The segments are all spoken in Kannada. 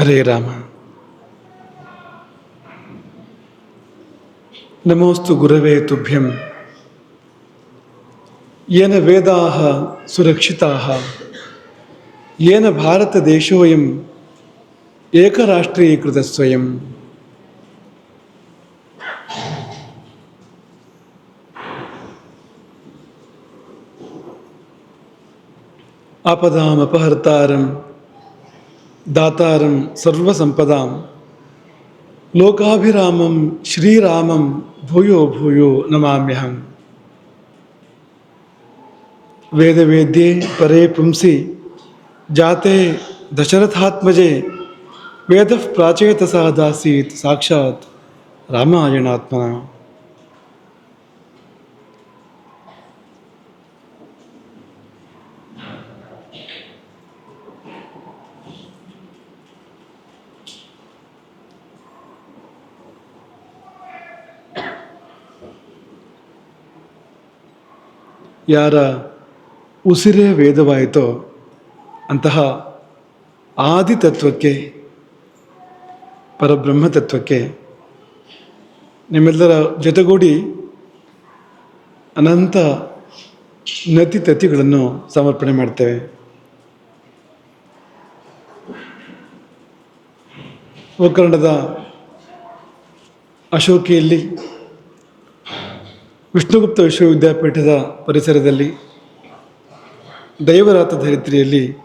हरे रामा। नमोस्तु गुरवे तुभ्यं येन वेदाः सुरक्षिताः। येन भारतदेशोऽयम् एकराष्ट्रीयकृतस्वयं आपदामपहर्तारम् दातारं सर्वसम्पदां लोकाभिरामं श्रीरामं भूयो भूयो नमाम्यहं वेदवेद्ये परे पुंसि, जाते दशरथात्मजे, वेद प्राचयतसा दासीत् साक्षात् रामायणात्मना। ಯಾರ ಉಸಿರೇ ವೇದವಾಯಿತೋ ಅಂತಹ ಆದಿ ತತ್ವಕ್ಕೆ ಪರಬ್ರಹ್ಮ ತತ್ವಕ್ಕೆ ನಿಮ್ಮೆಲ್ಲರ ಜೊತೆಗೂಡಿ ಅನಂತ ನತಿ ತತಿಗಳನ್ನು ಸಮರ್ಪಣೆ ಮಾಡ್ತೇವೆ. ಗೋಕರ್ಣದ ಅಶೋಕಿಯಲ್ಲಿ ವಿಷ್ಣುಗುಪ್ತ ವಿಶ್ವವಿದ್ಯಾಪೀಠದ ಪರಿಸರದಲ್ಲಿ ದೈವರಾತ ಧರಿತ್ರಿಯಲ್ಲಿ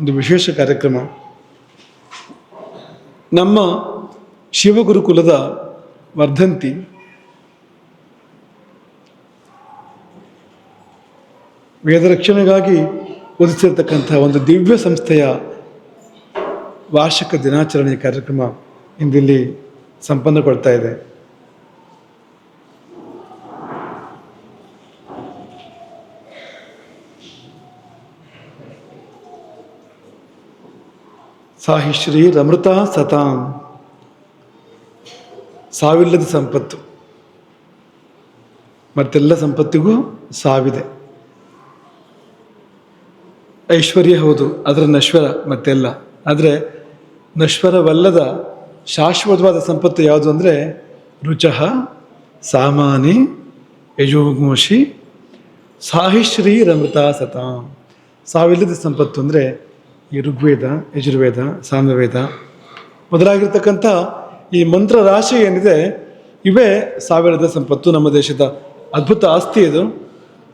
ಒಂದು ವಿಶೇಷ ಕಾರ್ಯಕ್ರಮ. ನಮ್ಮ ಶಿವಗುರುಕುಲದ ವರ್ಧಂತಿ. ವೇದ ರಕ್ಷಣೆಗಾಗಿ ಒದಿಸಿರ್ತಕ್ಕಂಥ ಒಂದು ದಿವ್ಯ ಸಂಸ್ಥೆಯ ವಾರ್ಷಿಕ ದಿನಾಚರಣೆ ಕಾರ್ಯಕ್ರಮ ಇಂದಿಲ್ಲಿ ಸಂಪನ್ನಗೊಳ್ತಾ ಇದೆ. ಸಾಹಿಶ್ರೀ ರಮೃತ ಸತಾಂ. ಸಾವಿಲ್ಲದ ಸಂಪತ್ತು. ಮತ್ತೆಲ್ಲ ಸಂಪತ್ತಿಗೂ ಸಾವಿದೆ. ಐಶ್ವರ್ಯ ಹೌದು, ಅದರ ನಶ್ವರ ಮತ್ತೆಲ್ಲ. ಆದರೆ ನಶ್ವರವಲ್ಲದ ಶಾಶ್ವತವಾದ ಸಂಪತ್ತು ಯಾವುದು ಅಂದರೆ ರುಚಃ, ಸಾಮಾನಿ ಯಜೋಘೋಷಿ ಸಾಹಿಶ್ರೀ ರಮೃತ ಸತಾಂ. ಸಾವಿಲ್ಲದ ಸಂಪತ್ತು ಅಂದರೆ ಈ ಋಗ್ವೇದ, ಯಜುರ್ವೇದ ಸಾಮ್ಯವೇದ ಮೊದಲಾಗಿರ್ತಕ್ಕಂಥ ಈ ಮಂತ್ರ ರಾಶಿ ಏನಿದೆ, ಇವೇ ಸಾವಿರದ ಸಂಪತ್ತು ನಮ್ಮ ದೇಶದ ಅದ್ಭುತ ಆಸ್ತಿ ಇದು.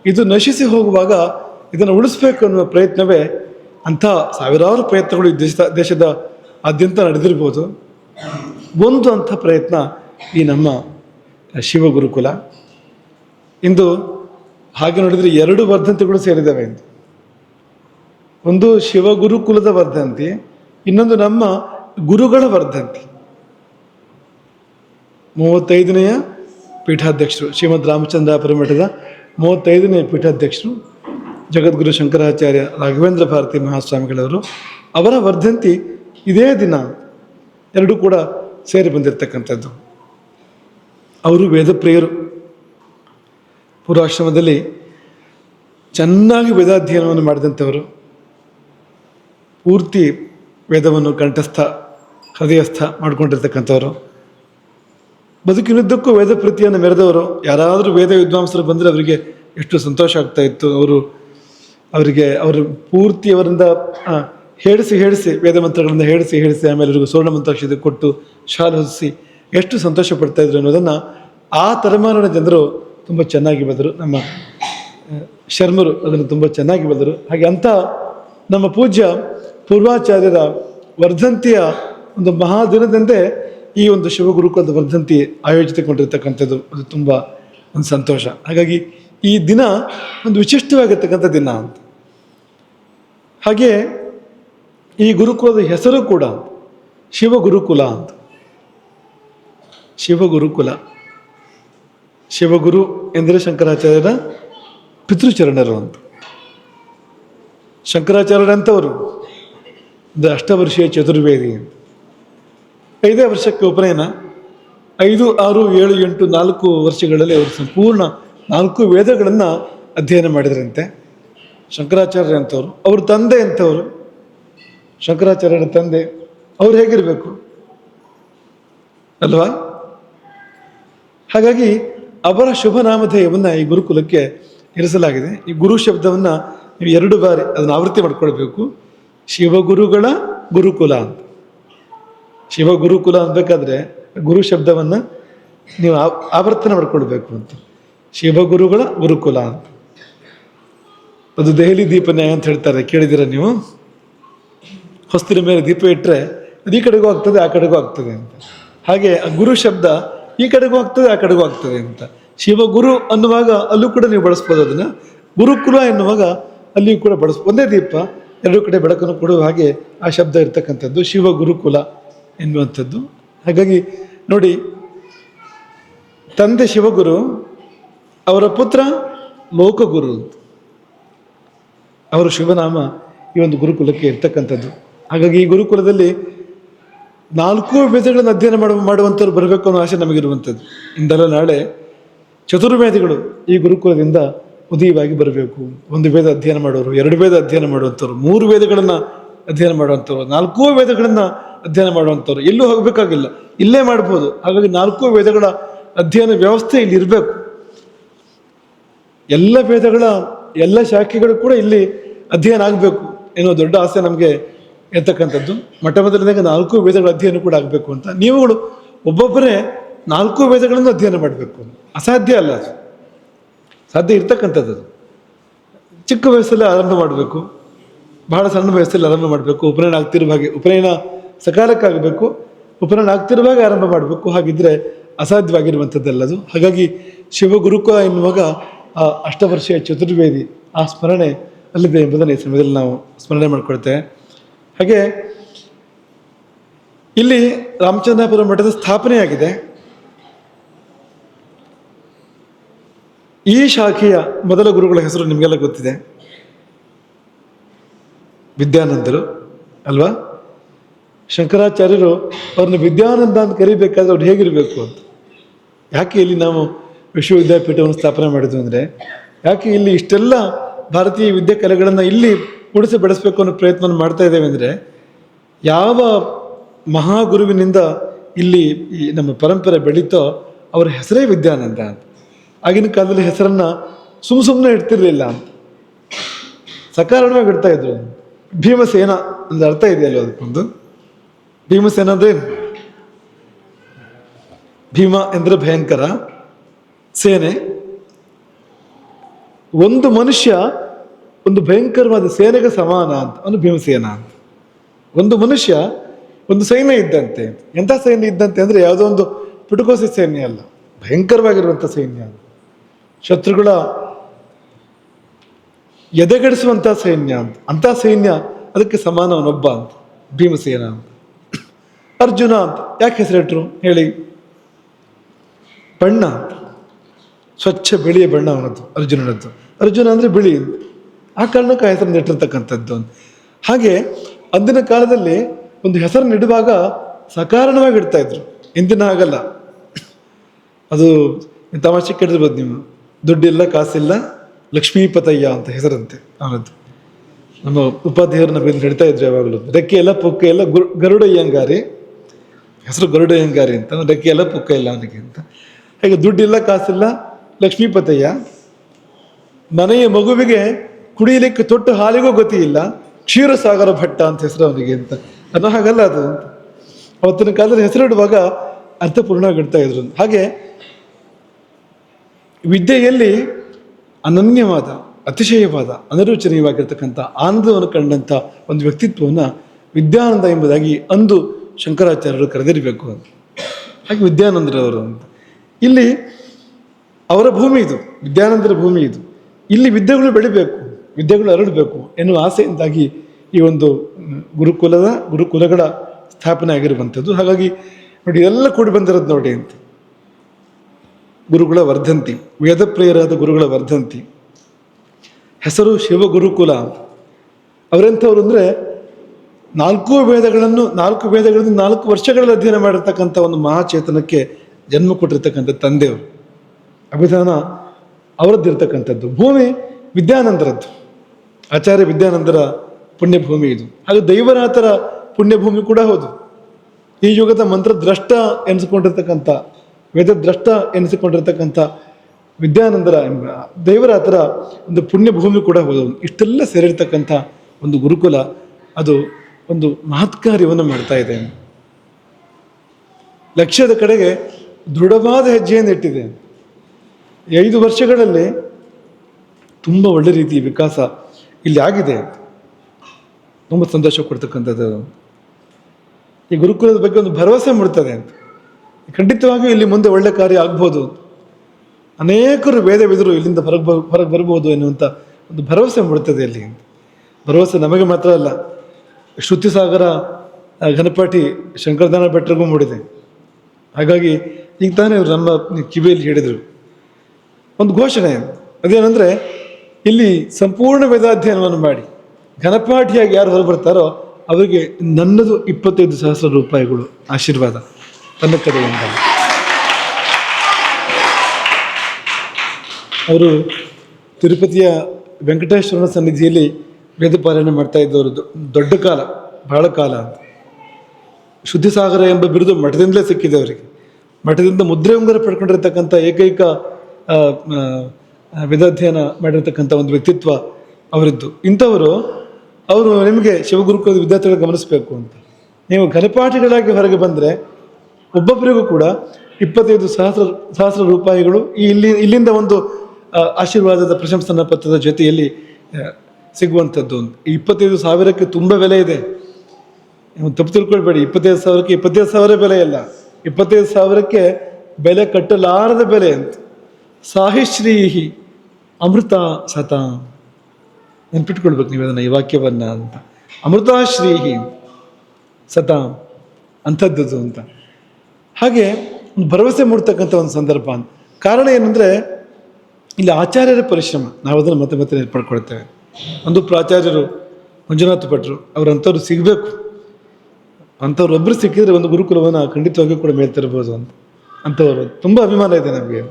ಇದು ನಶಿಸಿ ಹೋಗುವಾಗ ಇದನ್ನು ಉಳಿಸ್ಬೇಕು ಅನ್ನುವ ಪ್ರಯತ್ನವೇ ಅಂಥ ಸಾವಿರಾರು ಪ್ರಯತ್ನಗಳು ಈ ದೇಶದ ದೇಶದ ಆದ್ಯಂತ ನಡೆದಿರ್ಬೋದು. ಒಂದು ಅಂಥ ಪ್ರಯತ್ನ ಈ ನಮ್ಮ ಶಿವಗುರುಕುಲ. ಇಂದು ಹಾಗೆ ನೋಡಿದರೆ ಎರಡು ವರ್ಧಂತಿಗಳು ಸೇರಿದ್ದಾವೆ ಇಂದು. ಒಂದು ಶಿವಗುರುಕುಲದ ವರ್ಧಂತಿ, ಇನ್ನೊಂದು ನಮ್ಮ ಗುರುಗಳ ವರ್ಧಂತಿ. ಮೂವತ್ತೈದನೆಯ ಪೀಠಾಧ್ಯಕ್ಷರು ಶ್ರೀಮದ್ ರಾಮಚಂದ್ರ ಮಠದ ಮೂವತ್ತೈದನೆಯ ಪೀಠಾಧ್ಯಕ್ಷರು ಜಗದ್ಗುರು ಶಂಕರಾಚಾರ್ಯ ರಾಘವೇಂದ್ರ ಭಾರತಿ ಮಹಾಸ್ವಾಮಿಗಳವರು. ಅವರ ವರ್ಧಂತಿ ಇದೇ ದಿನ ಎರಡೂ ಕೂಡ ಸೇರಿ ಬಂದಿರತಕ್ಕಂಥದ್ದು. ಅವರು ವೇದಪ್ರಿಯರು ಪೂರ್ವಾಶ್ರಮದಲ್ಲಿ ಚೆನ್ನಾಗಿ ವೇದಾಧ್ಯಯನವನ್ನು ಮಾಡಿದಂಥವರು. ಪೂರ್ತಿ ವೇದವನ್ನು ಕಂಠಸ್ಥ, ಹೃದಯಸ್ಥ ಮಾಡಿಕೊಂಡಿರ್ತಕ್ಕಂಥವ್ರು. ಬದುಕಿನುದ್ದಕ್ಕೂ ವೇದ ಪ್ರೀತಿಯನ್ನು ಮೆರೆದವರು, ಯಾರಾದರೂ ವೇದ ವಿದ್ವಾಂಸರು ಬಂದರೆ ಅವರಿಗೆ ಎಷ್ಟು ಸಂತೋಷ ಆಗ್ತಾ ಇತ್ತು. ಅವರು ಅವರಿಗೆ, ಅವರು ಪೂರ್ತಿ ಅವರಿಂದ ಹೇಳಿಸಿ ಹೇಳಿಸಿ ವೇದ ಮಂತ್ರಗಳನ್ನು ಹೇಳಿಸಿ ಹೇಳಿಸಿ ಆಮೇಲೆ ಅವರಿಗೆ ಸುವರ್ಣ ಮಂತ್ರಾಕ್ಷತೆ ಕೊಟ್ಟು ಶಾಲೆ ಹೊದಿಸಿ ಎಷ್ಟು ಸಂತೋಷ ಪಡ್ತಾ ಇದ್ರು ಅನ್ನೋದನ್ನು ಆ ತಲೆಮಾರಿನ ಜನರು ತುಂಬ ಚೆನ್ನಾಗಿ ಬಂದರು. ನಮ್ಮ ಶರ್ಮರು ಅದನ್ನು ತುಂಬ ಚೆನ್ನಾಗಿ ಬಂದರು. ಹಾಗೆ ಅಂಥ ನಮ್ಮ ಪೂಜ್ಯ ಪೂರ್ವಾಚಾರ್ಯರ ವರ್ಧಂತಿಯ ಒಂದು ಮಹಾದಿನದಂದೇ ಈ ಒಂದು ಶಿವಗುರುಕುಲದ ವರ್ಧಂತಿ ಆಯೋಜಿತಗೊಂಡಿರ್ತಕ್ಕಂಥದ್ದು. ಅದು ತುಂಬ ಒಂದು ಸಂತೋಷ. ಹಾಗಾಗಿ ಈ ದಿನ ಒಂದು ವಿಶಿಷ್ಟವಾಗಿರ್ತಕ್ಕಂಥ ದಿನ ಅಂತ. ಹಾಗೆ ಈ ಗುರುಕುಲದ ಹೆಸರು ಕೂಡ ಶಿವಗುರುಕುಲ ಅಂತ. ಶಿವಗುರುಕುಲ. ಶಿವಗುರು ಎಂದರೆ ಶಂಕರಾಚಾರ್ಯರ ಪಿತೃಚರಣರು ಅಂತ. ಶಂಕರಾಚಾರ್ಯರಂಥವರು ಒಂದು ಅಷ್ಟವರ್ಷೀಯ ಚತುರ್ವೇದಿ ಅಂತ. ಐದೇ ವರ್ಷಕ್ಕೆ ಉಪನಯನ ಐದು, ಆರು, ಏಳು, ಎಂಟು, ನಾಲ್ಕು ವರ್ಷಗಳಲ್ಲಿ ಅವರು ಸಂಪೂರ್ಣ ನಾಲ್ಕು ವೇದಗಳನ್ನು ಅಧ್ಯಯನ ಮಾಡಿದ್ರಂತೆ. ಶಂಕರಾಚಾರ್ಯ ಅಂತವರು, ಅವ್ರ ತಂದೆ ಅಂತವರು, ಶಂಕರಾಚಾರ್ಯರ ತಂದೆ, ಅವ್ರು ಹೇಗಿರಬೇಕು? ಅಲ್ವಾ? ಹಾಗಾಗಿ ಅವರ ಶುಭನಾಮಧೇಯವನ್ನು ಈ ಗುರುಕುಲಕ್ಕೆ ಇರಿಸಲಾಗಿದೆ. ಈ ಗುರು ಶಬ್ದವನ್ನು ನೀವು ಎರಡು ಬಾರಿ ಅದನ್ನು ಆವೃತ್ತಿ ಮಾಡ್ಕೊಳ್ಬೇಕು. ಶಿವಗುರುಗಳ ಗುರುಕುಲ ಅಂತ. ಶಿವ ಗುರುಕುಲ ಅನ್ಬೇಕಾದ್ರೆ ಗುರು ಶಬ್ದವನ್ನು ನೀವು ಆವರ್ತನ ಮಾಡ್ಕೊಳ್ಬೇಕು ಅಂತ. ಶಿವಗುರುಗಳ ಗುರುಕುಲ ಅಂತ. ಅದು ದೆಹಲಿ ದೀಪ ನ್ಯಾಯ ಅಂತ ಹೇಳ್ತಾರೆ ಕೇಳಿದಿರ ನೀವು? ಹೊಸ್ತಿನ ಮೇಲೆ ದೀಪ ಇಟ್ಟರೆ ಅದು ಈ ಕಡೆಗೂ ಆಗ್ತದೆ, ಆ ಕಡೆಗೂ ಆಗ್ತದೆ ಅಂತ. ಹಾಗೆ ಗುರು ಶಬ್ದ ಈ ಕಡೆಗೂ ಆಗ್ತದೆ, ಆ ಕಡೆಗೂ ಆಗ್ತದೆ ಅಂತ. ಶಿವಗುರು ಅನ್ನುವಾಗ ಅಲ್ಲೂ ಕೂಡ ನೀವು ಬಳಸ್ಬೋದು ಅದನ್ನ. ಗುರುಕುಲ ಎನ್ನುವಾಗ ಅಲ್ಲಿಯೂ ಕೂಡ ಬಳಸ್ಬೋದು ಒಂದೇ ದೀಪ ಎರಡು ಕಡೆ ಬೆಳಕನ್ನು ಕೊಡುವ ಹಾಗೆ ಆ ಶಬ್ದ ಇರತಕ್ಕಂಥದ್ದು ಶಿವ ಗುರುಕುಲ ಎನ್ನುವಂಥದ್ದು. ಹಾಗಾಗಿ ನೋಡಿ, ತಂದೆ ಶಿವಗುರು, ಅವರ ಪುತ್ರ ಲೋಕಗುರು ಅವರ ಶಿವನಾಮ ಈ ಒಂದು ಗುರುಕುಲಕ್ಕೆ ಇರ್ತಕ್ಕಂಥದ್ದು. ಹಾಗಾಗಿ ಈ ಗುರುಕುಲದಲ್ಲಿ ನಾಲ್ಕು ವೇದಗಳನ್ನು ಅಧ್ಯಯನ ಮಾಡುವ, ಮಾಡುವಂಥವ್ರು ಬರಬೇಕು ಅನ್ನೋ ಆಸೆ ನಮಗಿರುವಂಥದ್ದು. ಇಂದಲ್ಲ ನಾಳೆ ಚತುರ್ವೇದಿಗಳು ಈ ಗುರುಕುಲದಿಂದ ಉದಯವಾಗಿ ಬರಬೇಕು. ಒಂದು ವೇದ ಅಧ್ಯಯನ ಮಾಡೋರು, ಎರಡು ವೇದ ಅಧ್ಯಯನ ಮಾಡುವಂಥವ್ರು, ಮೂರು ವೇದಗಳನ್ನು ಅಧ್ಯಯನ ಮಾಡುವಂಥವ್ರು, ನಾಲ್ಕು ವೇದಗಳನ್ನು ಅಧ್ಯಯನ ಮಾಡುವಂಥವ್ರು. ಎಲ್ಲೂ ಹೋಗಬೇಕಾಗಿಲ್ಲ. ಇಲ್ಲೇ ಮಾಡ್ಬೋದು. ಹಾಗಾಗಿ ನಾಲ್ಕು ವೇದಗಳ ಅಧ್ಯಯನ ವ್ಯವಸ್ಥೆ ಇಲ್ಲಿ ಇರಬೇಕು. ಎಲ್ಲ ವೇದಗಳ, ಎಲ್ಲ ಶಾಖೆಗಳು ಕೂಡ ಇಲ್ಲಿ ಅಧ್ಯಯನ ಆಗಬೇಕು ಎನ್ನುವ ದೊಡ್ಡ ಆಸೆ ನಮಗೆ ಇರ್ತಕ್ಕಂಥದ್ದು. ಮೊಟ್ಟ ಮೊದಲನೇಗೆ ನಾಲ್ಕು ವೇದಗಳ ಅಧ್ಯಯನ ಕೂಡ ಆಗಬೇಕು ಅಂತ. ನೀವುಗಳು ಒಬ್ಬೊಬ್ಬರೇ ನಾಲ್ಕು ವೇದಗಳನ್ನು ಅಧ್ಯಯನ ಮಾಡಬೇಕು. ಅಸಾಧ್ಯ ಅಲ್ಲ ಅದು. ಸಾಧ್ಯ ಇರ್ತಕ್ಕಂಥದ್ದು ಅದು. ಚಿಕ್ಕ ವಯಸ್ಸಲ್ಲಿ ಆರಂಭ ಮಾಡಬೇಕು. ಬಹಳ ಸಣ್ಣ ವಯಸ್ಸಲ್ಲಿ ಆರಂಭ ಮಾಡಬೇಕು. ಉಪನಯನ ಆಗ್ತಿರುವ ಹಾಗೆ ಉಪನಯನ ಸಕಾಲಕ್ಕಾಗಬೇಕು. ಉಪನಯನ ಆಗ್ತಿರುವಾಗ ಆರಂಭ ಮಾಡಬೇಕು. ಹಾಗಿದ್ರೆ ಅಸಾಧ್ಯವಾಗಿರುವಂಥದ್ದಲ್ಲದು. ಹಾಗಾಗಿ ಶಿವಗುರುಕ ಎನ್ನುವಾಗ ಆ ಅಷ್ಟವರ್ಷೀಯ ಚತುರ್ವೇದಿ ಆ ಸ್ಮರಣೆ ಅಲ್ಲಿದೆ ಎಂಬುದನ್ನು ಈ ಸಮಯದಲ್ಲಿ ನಾವು ಸ್ಮರಣೆ ಮಾಡ್ಕೊಳ್ತೇವೆ. ಹಾಗೆ ಇಲ್ಲಿ ರಾಮಚಂದ್ರಾಪುರ ಮಠದ ಸ್ಥಾಪನೆಯಾಗಿದೆ. ಈ ಶಾಖೆಯ ಮೊದಲ ಗುರುಗಳ ಹೆಸರು ನಿಮಗೆಲ್ಲ ಗೊತ್ತಿದೆ. ವಿದ್ಯಾನಂದರು, ಅಲ್ವಾ? ಶಂಕರಾಚಾರ್ಯರು ಅವ್ರನ್ನ ವಿದ್ಯಾನಂದ ಅಂತ ಕರಿಬೇಕಾದ್ರೆ ಅವ್ರು ಹೇಗಿರಬೇಕು ಅಂತ. ಯಾಕೆ ಇಲ್ಲಿ ನಾವು ವಿಶ್ವವಿದ್ಯಾಪೀಠವನ್ನು ಸ್ಥಾಪನೆ ಮಾಡಿದ್ವಿ ಅಂದರೆ, ಯಾಕೆ ಇಲ್ಲಿ ಇಷ್ಟೆಲ್ಲ ಭಾರತೀಯ ವಿದ್ಯಾ ಕಲೆಗಳನ್ನು ಇಲ್ಲಿ ಉಳಿಸಿ ಬೆಳೆಸಬೇಕು ಅನ್ನೋ ಪ್ರಯತ್ನವನ್ನು ಮಾಡ್ತಾ ಇದ್ದೇವೆ ಅಂದರೆ, ಯಾವ ಮಹಾಗುರುವಿನಿಂದ ಇಲ್ಲಿ ನಮ್ಮ ಪರಂಪರೆ ಬೆಳೀತೋ ಅವರ ಹೆಸರೇ ವಿದ್ಯಾನಂದ ಅಂತ. ಆಗಿನ ಕಾಲದಲ್ಲಿ ಹೆಸರನ್ನ ಸುಮ್ ಸುಮ್ಮನೆ ಇಡ್ತಿರ್ಲಿಲ್ಲ. ಅಂತ ಸಕಾರಣವಾಗಿ ಇಡ್ತಾ ಇದ್ರು. ಭೀಮಸೇನ ಒಂದು ಅರ್ಥ ಇದೆಯಲ್ಲ ಅದಕ್ಕೊಂದು? ಭೀಮಸೇನ ಅಂದ್ರೆ? ಭೀಮ ಎಂದ್ರೆ ಭಯಂಕರ. ಸೇನೆ. ಒಂದು ಮನುಷ್ಯ ಒಂದು ಭಯಂಕರವಾದ ಸೇನೆಗೆ ಸಮಾನ ಅಂತ. ಅವನು ಭೀಮಸೇನ ಅಂತ. ಒಂದು ಮನುಷ್ಯ ಒಂದು ಸೈನ್ಯ ಇದ್ದಂತೆ. ಎಂಥ ಸೈನ್ಯ ಇದ್ದಂತೆ ಅಂದ್ರೆ ಯಾವುದೋ ಒಂದು ಪುಟುಕೋಸಿ ಸೈನ್ಯ ಅಲ್ಲ. ಭಯಂಕರವಾಗಿರುವಂಥ ಸೈನ್ಯ ಅದು. ಶತ್ರುಗಳ ಎದೆಗಡಿಸುವಂಥ ಸೈನ್ಯ ಅಂತ. ಅಂಥ ಸೈನ್ಯ ಅದಕ್ಕೆ ಸಮಾನ ಅವನೊಬ್ಬ ಅಂತ, ಭೀಮಸೇನ ಅಂತ. ಅರ್ಜುನ ಅಂತ. ಯಾಕೆ ಹೆಸರಿಟ್ರು? ಹೇಳಿ. ಬಣ್ಣ ಅಂತ. ಸ್ವಚ್ಛ ಬಿಳಿಯ ಬಣ್ಣ ಅವನದ್ದು, ಅರ್ಜುನನದ್ದು. ಅರ್ಜುನ ಅಂದರೆ ಬಿಳಿ. ಆ ಕಾರಣಕ್ಕೆ ಆ ಹೆಸರನ್ನು ಅಂತ. ಹಾಗೆ ಅಂದಿನ ಕಾಲದಲ್ಲಿ ಒಂದು ಹೆಸರು ಇಡುವಾಗ ಸಕಾರಣವಾಗಿ ಇಡ್ತಾ ಇದ್ರು. ಇಂದಿನ ಹಾಗಲ್ಲ. ಅದು ತಮಾಷೆ ಕೇಳಿರ್ಬೋದು ನೀವು? ದುಡ್ಡಿಲ್ಲ, ಕಾಸಿಲ್ಲ, ಲಕ್ಷ್ಮೀಪತಯ್ಯ ಅಂತ ಹೆಸರಂತೆ ಅವನದ್ದು ನಮ್ಮ ಉಪಾಧ್ಯಾಯರನ್ನ ಬಂದು ನಡೀತಾ ಇದ್ರು ಯಾವಾಗಲೂ. ರೆಕ್ಕೆ ಎಲ್ಲ ಪುಕ್ಕ ಎಲ್ಲ ಗುರು ಗರುಡಯ್ಯಂಗಾರಿ. ಹೆಸರು ಗರುಡಯ್ಯಂಗಾರಿ ಅಂತ, ರೆಕ್ಕೆ ಎಲ್ಲ ಪುಕ್ಕ ಇಲ್ಲ ಅವನಿಗೆ ಅಂತ. ಹಾಗೆ ದುಡ್ಡಿಲ್ಲ, ಕಾಸಿಲ್ಲ, ಲಕ್ಷ್ಮೀಪತಯ್ಯ. ಮನೆಯ ಮಗುವಿಗೆ ಕುಡಿಯಲಿಕ್ಕೆ ತೊಟ್ಟು ಹಾಲಿಗೂ ಗತಿ ಇಲ್ಲ, ಕ್ಷೀರಸಾಗರ ಭಟ್ಟ ಅಂತ ಹೆಸರು ಅವನಿಗೆ ಅಂತ. ಅನ್ನೋ ಹಾಗಲ್ಲ ಅದು ಅವತ್ತಿನ ಕಾಲದಲ್ಲಿ ಹೆಸರಿಡುವಾಗ ಅರ್ಥಪೂರ್ಣವಾಗಿಡ್ತಾ ಇದ್ರು ಹಾಗೆ ವಿದ್ಯೆಯಲ್ಲಿ ಅನನ್ಯವಾದ, ಅತಿಶಯವಾದ ಅನಿರೋಚನೀಯವಾಗಿರ್ತಕ್ಕಂಥ ಆನಂದವನ್ನು ಕಂಡಂಥ ಒಂದು ವ್ಯಕ್ತಿತ್ವವನ್ನು ವಿದ್ಯಾನಂದ ಎಂಬುದಾಗಿ ಅಂದು ಶಂಕರಾಚಾರ್ಯರು ಕರೆದಿರಬೇಕು ಅಂತ. ಹಾಗೆ ವಿದ್ಯಾನಂದರವರು ಅಂತ. ಇಲ್ಲಿ ಅವರ ಭೂಮಿ ಇದು, ವಿದ್ಯಾನಂದರ ಭೂಮಿ ಇದು. ಇಲ್ಲಿ ವಿದ್ಯೆಗಳು ಬೆಳಿಬೇಕು, ವಿದ್ಯೆಗಳು ಹರಡಬೇಕು ಎನ್ನುವ ಆಸೆಯಿಂದಾಗಿ ಈ ಒಂದು ಗುರುಕುಲದ, ಗುರುಕುಲಗಳ ಸ್ಥಾಪನೆ ಆಗಿರುವಂಥದ್ದು. ಹಾಗಾಗಿ ನೋಡಿ ಎಲ್ಲ ಕೂಡಿ ಬಂದಿರೋದು ನೋಡಿ ಅಂತ. ಗುರುಗಳ ವರ್ಧಂತಿ ವೇದಪ್ರಿಯರಾದ ಗುರುಗಳ ವರ್ಧಂತಿ. ಹೆಸರು ಶಿವ ಗುರುಕುಲ ಅಂತ ಅವರೆಂಥವ್ರು ಅಂದರೆ ನಾಲ್ಕು ವೇದಗಳನ್ನು ನಾಲ್ಕು ವೇದಗಳನ್ನು ನಾಲ್ಕು ವರ್ಷಗಳಲ್ಲಿ ಅಧ್ಯಯನ ಮಾಡಿರ್ತಕ್ಕಂಥ ಒಂದು ಮಹಾಚೇತನಕ್ಕೆ ಜನ್ಮ ಕೊಟ್ಟಿರ್ತಕ್ಕಂಥ ತಂದೆಯವರು. ಅಭಿಧಾನ ಅವರದ್ದಿರ್ತಕ್ಕಂಥದ್ದು. ಭೂಮಿ ವಿದ್ಯಾನಂದರದ್ದು. ಆಚಾರ್ಯ ವಿದ್ಯಾನಂದರ ಪುಣ್ಯಭೂಮಿ ಇದು. ಹಾಗೆ ದೈವನಾಥರ ಪುಣ್ಯಭೂಮಿ ಕೂಡ ಹೌದು. ಈ ಯುಗದ ಮಂತ್ರದ್ರಷ್ಟ ಎನಿಸಿಕೊಂಡಿರ್ತಕ್ಕಂಥ ವೇದದ್ರಷ್ಟ ಎನಿಸಿಕೊಂಡಿರ್ತಕ್ಕಂಥ ವಿದ್ಯಾನಂದರ ಎಂಬ ದೇವರ ಹತ್ರ ಒಂದು ಪುಣ್ಯ ಭೂಮಿ ಕೂಡ ಹೋದವು ಇಷ್ಟೆಲ್ಲ ಸೇರಿರ್ತಕ್ಕಂಥ ಒಂದು ಗುರುಕುಲ ಅದು ಒಂದು ಮಹತ್ಕಾರ್ಯವನ್ನು ಮಾಡ್ತಾ ಇದೆ. ಲಕ್ಷ್ಯದ ಕಡೆಗೆ ದೃಢವಾದ ಹೆಜ್ಜೆಯನ್ನು ಇಟ್ಟಿದೆ. ಐದು ವರ್ಷಗಳಲ್ಲಿ ತುಂಬ ಒಳ್ಳೆ ರೀತಿ ವಿಕಾಸ ಇಲ್ಲಿ ಆಗಿದೆ. ತುಂಬ ಸಂತೋಷ ಕೊಡ್ತಕ್ಕಂಥದ್ದು. ಈ ಗುರುಕುಲದ ಬಗ್ಗೆ ಒಂದು ಭರವಸೆ ಮೂಡ್ತದೆ ಅಂತ. ಖಂಡಿತವಾಗಿಯೂ ಇಲ್ಲಿ ಮುಂದೆ ಒಳ್ಳೆ ಕಾರ್ಯ ಆಗ್ಬೋದು. ಅನೇಕರು ವೇದವಿದರು ಇಲ್ಲಿಂದ ಹೊರಗೆ ಬರ್ ಹೊರಗೆ ಬರ್ಬೋದು ಎನ್ನುವಂಥ ಒಂದು ಭರವಸೆ ಮೂಡ್ತದೆ ಇಲ್ಲಿ. ಭರವಸೆ ನಮಗೆ ಮಾತ್ರ ಅಲ್ಲ ಶ್ರುತಿ ಸಾಗರ ಘನಪಾಠಿ ಶಂಕರದಾನ ಭಟ್ರಿಗೂ ಮೂಡಿದೆ. ಹಾಗಾಗಿ ಈಗ ತಾನೇ ಇವರು ನಮ್ಮ ಕಿವಿಯಲ್ಲಿ ಹೇಳಿದರು. ಒಂದು ಘೋಷಣೆ, ಅದೇನೆಂದರೆ ಇಲ್ಲಿ ಸಂಪೂರ್ಣ ವೇದಾಧ್ಯಯನವನ್ನು ಮಾಡಿ. ಘನಪಾಠಿಯಾಗಿ ಯಾರು ಹೊರಬರ್ತಾರೋ ಅವರಿಗೆ ನನ್ನದು ಇಪ್ಪತ್ತೈದು ಸಹಸ್ರ ರೂಪಾಯಿಗಳು ಆಶೀರ್ವಾದ. ತನ್ನ ಕಡೆಯಿಂದ ಅವರು ತಿರುಪತಿಯ ವೆಂಕಟೇಶ್ವರನ ಸನ್ನಿಧಿಯಲ್ಲಿ ವೇದಪಾರಾಯಣ ಮಾಡ್ತಾ ಇದ್ದವರು. ದೊಡ್ಡ ಕಾಲ, ಬಹಳ ಕಾಲ ಅಂತ. ಶುದ್ಧಿಸಾಗರ ಎಂಬ ಬಿರುದು ಮಠದಿಂದಲೇ ಸಿಕ್ಕಿದೆ ಅವರಿಗೆ. ಮಠದಿಂದ ಮುದ್ರೆ ಉಂಗರ ಪಡ್ಕೊಂಡಿರ್ತಕ್ಕಂಥ ಏಕೈಕ ವೇದಾಧ್ಯಯನ ಮಾಡಿರ್ತಕ್ಕಂಥ ಒಂದು ವ್ಯಕ್ತಿತ್ವ ಅವರಿದ್ದು. ಇಂಥವರು, ಅವರು ನಿಮಗೆ ಶಿವಗುರುಕುಲದ ವಿದ್ಯಾರ್ಥಿಗಳು ಗಮನಿಸಬೇಕು ಅಂತ. ನೀವು ಘನಪಾಠಿಗಳಾಗಿ ಹೊರಗೆ ಬಂದರೆ ಒಬ್ಬೊಬ್ಬರಿಗೂ ಕೂಡ ಇಪ್ಪತ್ತೈದು ಸಹಸ್ರ ಸಹಸ್ರ ರೂಪಾಯಿಗಳು ಈ ಇಲ್ಲಿ, ಇಲ್ಲಿಂದ ಒಂದು ಆಶೀರ್ವಾದದ ಪ್ರಶಂಸನಾ ಪತ್ರದ ಜೊತೆಯಲ್ಲಿ ಸಿಗುವಂಥದ್ದು ಇಪ್ಪತ್ತೈದು ಸಾವಿರಕ್ಕೆ ತುಂಬ ಬೆಲೆ ಇದೆ. ತಪ್ಪು ತಿಳ್ಕೊಳ್ಬೇಡಿ. ಇಪ್ಪತ್ತೈದು ಸಾವಿರಕ್ಕೆ ಇಪ್ಪತ್ತೈದು ಸಾವಿರ ಬೆಲೆ ಇಲ್ಲ ಇಪ್ಪತ್ತೈದು ಸಾವಿರಕ್ಕೆ ಬೆಲೆ ಕಟ್ಟಲಾರದ ಬೆಲೆ ಅಂತ. ಸಾಹಿಶ್ರೀಹಿ ಅಮೃತ ಸತ. ನೆನ್ಪಿಟ್ಕೊಳ್ಬೇಕು ನೀವು ಅದನ್ನು, ಈ ವಾಕ್ಯವನ್ನ ಅಂತ. ಅಮೃತಾಶ್ರೀಹಿ ಸತ. ಅಂಥದ್ದು ಅಂತ. ಹಾಗೆ ಒಂದು ಭರವಸೆ ಮೂಡ್ತಕ್ಕಂಥ ಒಂದು ಸಂದರ್ಭ. ಅಂತ ಕಾರಣ ಏನಂದರೆ, ಇಲ್ಲಿ ಆಚಾರ್ಯರ ಪರಿಶ್ರಮ, ನಾವು ಅದನ್ನು ಮತ್ತೆ ಮತ್ತೆ ನೆನ್ಪಡ್ಕೊಳ್ತೇವೆ ಒಂದು ಪ್ರಾಚಾರ್ಯರು, ಮಂಜುನಾಥ ಭಟ್ರು, ಅವರಂಥವ್ರು ಸಿಗಬೇಕು. ಅಂಥವ್ರು ಒಬ್ಬರು ಸಿಕ್ಕಿದರೆ ಒಂದು ಗುರುಕುಲವನ್ನು ಖಂಡಿತವಾಗಿಯೂ ಕೂಡ ಮೇಲ್ತಿರ್ಬೋದು ಅಂತ. ಅಂಥವ್ರು. ತುಂಬ ಅಭಿಮಾನ ಇದೆ ನಮಗೆ.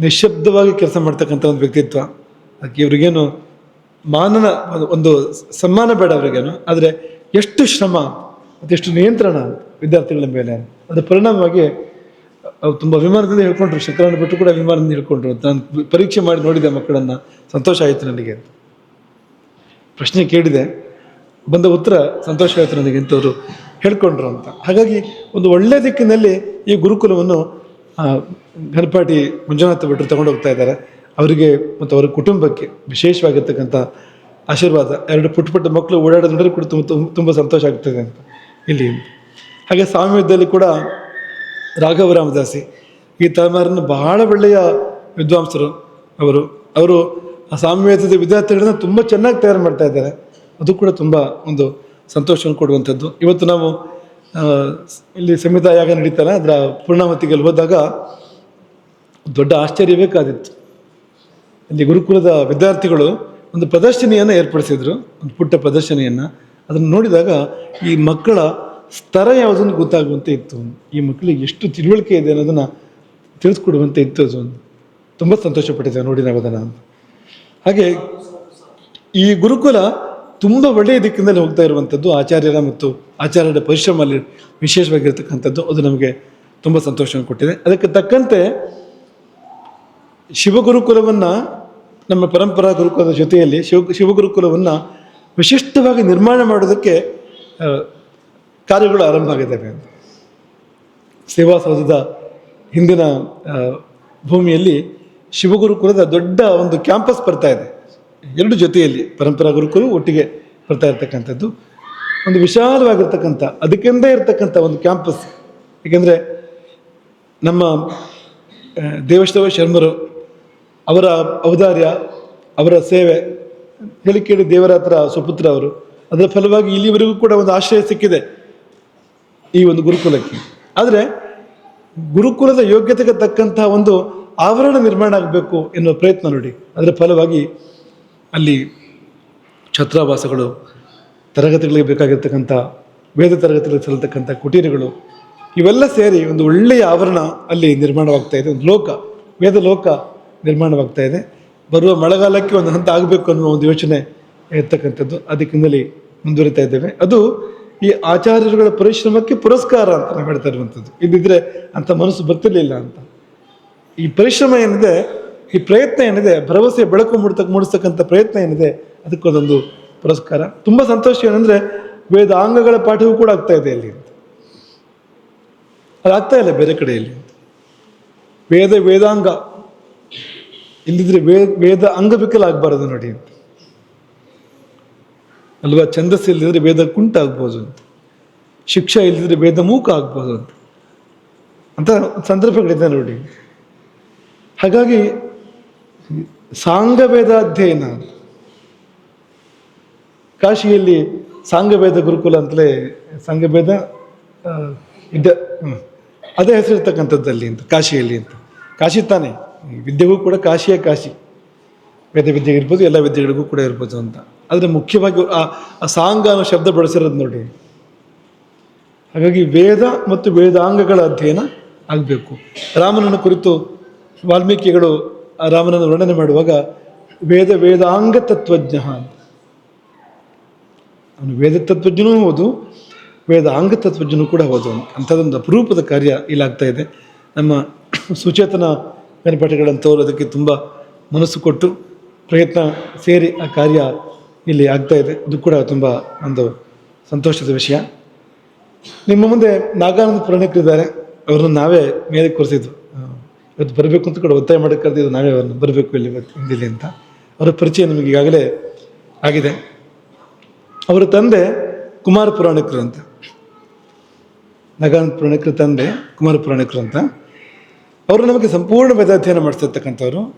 ನಿಶಬ್ದವಾಗಿ ಕೆಲಸ ಮಾಡ್ತಕ್ಕಂಥ ಒಂದು ವ್ಯಕ್ತಿತ್ವ. ಅದಕ್ಕೆ ಇವರಿಗೇನು ಮಾನನ, ಒಂದು- ಸಮ್ಮಾನ ಬೇಡ ಅವರಿಗೇನು. ಆದರೆ ಎಷ್ಟು ಶ್ರಮ ಅದೆಷ್ಟು ನಿಯಂತ್ರಣ ವಿದ್ಯಾರ್ಥಿಗಳ ಮೇಲೆ. ಅದು ಪರಿಣಾಮವಾಗಿ ತುಂಬ ಅಭಿಮಾನದಿಂದ ಹೇಳ್ಕೊಂಡ್ರು, ಶಂಕರಣ್ಣ ಬಿಟ್ಟು ಕೂಡ ಅಭಿಮಾನದಿಂದ ಹೇಳ್ಕೊಂಡ್ರು ನಾನು ಪರೀಕ್ಷೆ ಮಾಡಿ ನೋಡಿದೆ ಮಕ್ಕಳನ್ನು. ಸಂತೋಷ ಆಯಿತು ನನಗೆ ಅಂತ. ಪ್ರಶ್ನೆ ಕೇಳಿದೆ. ಬಂದ ಉತ್ತರ ಸಂತೋಷ ಆಯಿತು ನನಗೆ ಅವರು ಹೇಳ್ಕೊಂಡ್ರು ಅಂತ. ಹಾಗಾಗಿ ಒಂದು ಒಳ್ಳೆ ದಿಕ್ಕಿನಲ್ಲಿ ಈ ಗುರುಕುಲವನ್ನು ಗಣಪಾಟಿ ಮಂಜುನಾಥ ಭಟ್ರು ತಗೊಂಡು ಹೋಗ್ತಾ ಇದ್ದಾರೆ. ಅವರಿಗೆ ಮತ್ತು ಅವರ ಕುಟುಂಬಕ್ಕೆ ವಿಶೇಷವಾಗಿರ್ತಕ್ಕಂಥ ಆಶೀರ್ವಾದ. ಎರಡು ಪುಟ್ಟ ಪುಟ್ಟ ಮಕ್ಕಳು ಓಡಾಡೋದ್ರೆ ಕೂಡ ತುಂಬ- ತುಂಬ ಸಂತೋಷ ಆಗ್ತದೆ ಅಂತ. ಇಲ್ಲಿ. ಹಾಗೆ ಸಾಮ್ಯದಲ್ಲಿ ಕೂಡ ರಾಘವ ರಾಮದಾಸಿ, ಈ ತಲೆಮಾರಿನ ಬಹಳ ಒಳ್ಳೆಯ ವಿದ್ವಾಂಸರು ಅವರು. ಅವರು ಆ ಸಾಮ್ಯವೇದದ ವಿದ್ಯಾರ್ಥಿಗಳನ್ನ ತುಂಬ ಚೆನ್ನಾಗಿ ತಯಾರು ಮಾಡ್ತಾ ಇದ್ದಾರೆ. ಅದು ಕೂಡ ತುಂಬ ಒಂದು ಸಂತೋಷವನ್ನು ಕೊಡುವಂಥದ್ದು. ಇವತ್ತು ನಾವು ಇಲ್ಲಿ ಸಂಹಿತಾ ಯಾಗ ನಡೀತಾರೆ ಅದರ ಪೂರ್ಣಾವತಿಗೆ ಹೋದಾಗ ದೊಡ್ಡ ಆಶ್ಚರ್ಯ ಬೇಕಾದಿತ್ತು. ಇಲ್ಲಿ ಗುರುಕುಲದ ವಿದ್ಯಾರ್ಥಿಗಳು ಒಂದು ಪ್ರದರ್ಶನಿಯನ್ನು ಏರ್ಪಡಿಸಿದ್ರು, ಒಂದು ಪುಟ್ಟ ಪ್ರದರ್ಶನಿಯನ್ನು. ಅದನ್ನು ನೋಡಿದಾಗ ಈ ಮಕ್ಕಳ ಸ್ತರ ಯಾವುದನ್ನು ಗೊತ್ತಾಗುವಂತೆ ಇತ್ತು. ಈ ಮಕ್ಕಳಿಗೆ ಎಷ್ಟು ತಿಳುವಳಿಕೆ ಇದೆ ಅನ್ನೋದನ್ನು ತಿಳಿಸ್ಕೊಡುವಂತೆ ಇತ್ತು ಅದು. ತುಂಬ ಸಂತೋಷಪಟ್ಟಿದ್ದೆ ನೋಡಿ ನಾವು ಅದನ್ನು. ಹಾಗೆ ಈ ಗುರುಕುಲ ತುಂಬ ಒಳ್ಳೆಯ ದಿಕ್ಕಿನಲ್ಲಿ ಹೋಗ್ತಾ ಇರುವಂಥದ್ದು ಆಚಾರ್ಯರ ಮತ್ತು ಆಚಾರ್ಯರ ಪರಿಶ್ರಮದಲ್ಲಿ ವಿಶೇಷವಾಗಿರ್ತಕ್ಕಂಥದ್ದು ಅದು ನಮಗೆ ತುಂಬ ಸಂತೋಷವನ್ನು ಕೊಟ್ಟಿದೆ. ಅದಕ್ಕೆ ತಕ್ಕಂತೆ ಶಿವಗುರುಕುಲವನ್ನು ನಮ್ಮ ಪರಂಪರಾ ಗುರುಕುಲದ ಜೊತೆಯಲ್ಲಿ ಶಿವ ಶಿವಗುರುಕುಲವನ್ನು ವಿಶಿಷ್ಟವಾಗಿ ನಿರ್ಮಾಣ ಮಾಡೋದಕ್ಕೆ ಕಾರ್ಯಗಳು ಆರಂಭ ಆಗಿದ್ದಾವೆ. ಅಂತ ಸೇವಾಸೌಧದ ಹಿಂದಿನ ಭೂಮಿಯಲ್ಲಿ ಶಿವಗುರುಕುಲದ ದೊಡ್ಡ ಒಂದು ಕ್ಯಾಂಪಸ್ ಬರ್ತಾ ಇದೆ. ಎರಡು ಜೊತೆಯಲ್ಲಿ ಪರಂಪರಾ ಗುರುಕುಲು ಒಟ್ಟಿಗೆ ಬರ್ತಾ ಇರತಕ್ಕಂಥದ್ದು. ಒಂದು ವಿಶಾಲವಾಗಿರ್ತಕ್ಕಂಥ, ಅದಕ್ಕೆಂದೇ ಇರತಕ್ಕಂಥ ಒಂದು ಕ್ಯಾಂಪಸ್. ಏಕೆಂದರೆ ನಮ್ಮ ದೇವಶವ ಶರ್ಮರು ಅವರ ಔದಾರ್ಯ, ಅವರ ಸೇವೆ ಹೇಳಿ ಕೇಳಿ ದೇವರಾತ್ರ ಸುಪುತ್ರ ಅವರು, ಅದರ ಫಲವಾಗಿ ಇಲ್ಲಿವರೆಗೂ ಕೂಡ ಒಂದು ಆಶ್ರಯ ಸಿಕ್ಕಿದೆ. ಈ ಒಂದು ಗುರುಕುಲಕ್ಕೆ. ಆದರೆ ಗುರುಕುಲದ ಯೋಗ್ಯತೆಗೆ ತಕ್ಕಂತಹ ಒಂದು ಆವರಣ ನಿರ್ಮಾಣ ಆಗಬೇಕು ಎನ್ನುವ ಪ್ರಯತ್ನ ನೋಡಿ. ಅದರ ಫಲವಾಗಿ ಅಲ್ಲಿ ಛತ್ರಾವಾಸಗಳು, ತರಗತಿಗಳಿಗೆ ಬೇಕಾಗಿರ್ತಕ್ಕಂಥ, ವೇದ ತರಗತಿಗಳಿಗೆ ಸಲ್ಲತಕ್ಕಂಥ ಕುಟೀರಗಳು, ಇವೆಲ್ಲ ಸೇರಿ ಒಂದು ಒಳ್ಳೆಯ ಆವರಣ ಅಲ್ಲಿ ನಿರ್ಮಾಣವಾಗ್ತಾ ಇದೆ. ಒಂದು ಲೋಕ, ವೇದ ಲೋಕ ನಿರ್ಮಾಣವಾಗ್ತಾ ಇದೆ. ಬರುವ ಮಳೆಗಾಲಕ್ಕೆ ಒಂದು ಹಂತ ಆಗಬೇಕು ಅನ್ನೋ ಒಂದು ಯೋಚನೆ ಇರ್ತಕ್ಕಂಥದ್ದು. ಅದಕ್ಕಿಂತಲೇ ಮುಂದುವರಿತಾ ಇದ್ದೇವೆ. ಅದು ಈ ಆಚಾರ್ಯರುಗಳ ಪರಿಶ್ರಮಕ್ಕೆ ಪುರಸ್ಕಾರ ಅಂತ ನಾವು ಹೇಳ್ತಾ ಇರುವಂಥದ್ದು. ಇದ್ದಿದ್ರೆ ಅಂತ ಮನಸ್ಸು ಬರ್ತಿರ್ಲಿಲ್ಲ ಅಂತ. ಈ ಪರಿಶ್ರಮ ಏನಿದೆ, ಈ ಪ್ರಯತ್ನ ಏನಿದೆ, ಭರವಸೆ, ಬೆಳಕು ಮೂಡ್ತಕ್ಕ ಮೂಡಿಸ್ತಕ್ಕಂಥ ಪ್ರಯತ್ನ ಏನಿದೆ, ಅದಕ್ಕೊಂದೊಂದು ಪುರಸ್ಕಾರ. ತುಂಬ ಸಂತೋಷ ಏನಂದ್ರೆ, ವೇದಾಂಗಗಳ ಪಾಠವೂ ಕೂಡ ಆಗ್ತಾ ಇದೆ ಅಲ್ಲಿ ಅಂತ. ಅದಾಗ್ತಾ ಇಲ್ಲ ಬೇರೆ ಕಡೆಯಲ್ಲಿ ವೇದ, ವೇದಾಂಗ. ಇಲ್ಲಿದ್ರೆ ವೇದ ವೇದ ಅಂಗವಿಕಲ ಆಗಬಾರದು ನೋಡಿ ಅಂತ. ಅಲ್ವಾ? ಛಂದಸ್ಸು ಇಲ್ಲದಿದ್ರೆ ವೇದ ಕುಂಟಾಗ್ಬೋದು ಅಂತ. ಶಿಕ್ಷೆ ಇಲ್ಲದಿದ್ರೆ ವೇದ ಮೂಕ ಆಗ್ಬೋದು ಅಂತ. ಅಂತ ಸಂದರ್ಭಗಳಿದೆ ನೋಡಿ. ಹಾಗಾಗಿ ಸಾಂಗವೇದ ಅಧ್ಯಯನ ಕಾಶಿಯಲ್ಲಿ ಸಾಂಗವೇದ ಗುರುಕುಲ ಅಂತಲೇ ಸಾಂಗವೇದ ಇದ್ದ. ಅದೇ ಹೆಸರಿರ್ತಕ್ಕಂಥದ್ದಲ್ಲಿ ಅಂತ, ಕಾಶಿಯಲ್ಲಿ ಅಂತ. ಕಾಶಿ ತಾನೇ. ವಿದ್ಯೆಗೂ ಕೂಡ ಕಾಶಿಯೇ ಕಾಶಿ. ವೇದ ವಿದ್ಯೆಗಿರ್ಬೋದು ಎಲ್ಲ ವಿದ್ಯೆಗಳಿಗೂ ಕೂಡ ಇರ್ಬೋದು ಅಂತ. ಆದರೆ ಮುಖ್ಯವಾಗಿ ಆ ಸಾಂಗ ಅನ್ನೋ ಶಬ್ದ ಬಳಸಿರೋದು ನೋಡಿ ಹಾಗಾಗಿ ವೇದ ಮತ್ತು ವೇದಾಂಗಗಳ ಅಧ್ಯಯನ ಆಗಬೇಕು. ರಾಮನನ್ನು ಕುರಿತು ವಾಲ್ಮೀಕಿಗಳು ರಾಮನನ್ನು ವರ್ಣನೆ ಮಾಡುವಾಗ ವೇದ ವೇದಾಂಗ ತತ್ವಜ್ಞ ಅವನು ವೇದ ತತ್ವಜ್ಞನೂ ಹೌದು ವೇದ ಅಂಗ ತತ್ವಜ್ಞನೂ ಕೂಡ ಹೌದು ಅಂಥದ್ದೊಂದು ಅಪರೂಪದ ಕಾರ್ಯ ಇಲ್ಲಾಗ್ತಾ ಇದೆ. ನಮ್ಮ ಸುಚೇತನ ಮೇಲ್ಪಾಠಗಳಂಥವ್ರು ಅದಕ್ಕೆ ತುಂಬ ಮನಸ್ಸು ಕೊಟ್ಟು ಪ್ರಯತ್ನ ಸೇರಿ ಆ ಕಾರ್ಯ ಇಲ್ಲಿ ಆಗ್ತಾ ಇದೆ. ಇದು ಕೂಡ ತುಂಬ ಒಂದು ಸಂತೋಷದ ವಿಷಯ. ನಿಮ್ಮ ಮುಂದೆ ನಾಗಾನಂದ ಪುರಾಣಿಕರಿದ್ದಾರೆ ಅವ್ರನ್ನ ನಾವೇ ಮೇಲೆ ಕೂರಿಸಿದ್ದು. ಇವತ್ತು ಬರಬೇಕು ಅಂತ ಕೂಡ ಒತ್ತಾಯ ಮಾಡಿ ಕರೆದಿದ್ದು ನಾವೇ ಅವ್ರನ್ನ ಬರಬೇಕು ಇಲ್ಲಿ ಇಂದಿಲ್ಲಿ ಅಂತ. ಅವರ ಪರಿಚಯ ನಿಮಗೆ ಈಗಾಗಲೇ ಆಗಿದೆ. ಅವರ ತಂದೆ ಕುಮಾರ ಪುರಾಣಿಕರು ಅಂತ. ನಾಗಾನಂದ ಪುರಾಣಿಕರ ತಂದೆ ಕುಮಾರ ಪುರಾಣಿಕರು ಅಂತ. ಅವರು ನಮಗೆ ಸಂಪೂರ್ಣ ವೇದಾಧ್ಯಯನ ಮಾಡಿಸಿರ್ತಕ್ಕಂಥವ್ರು.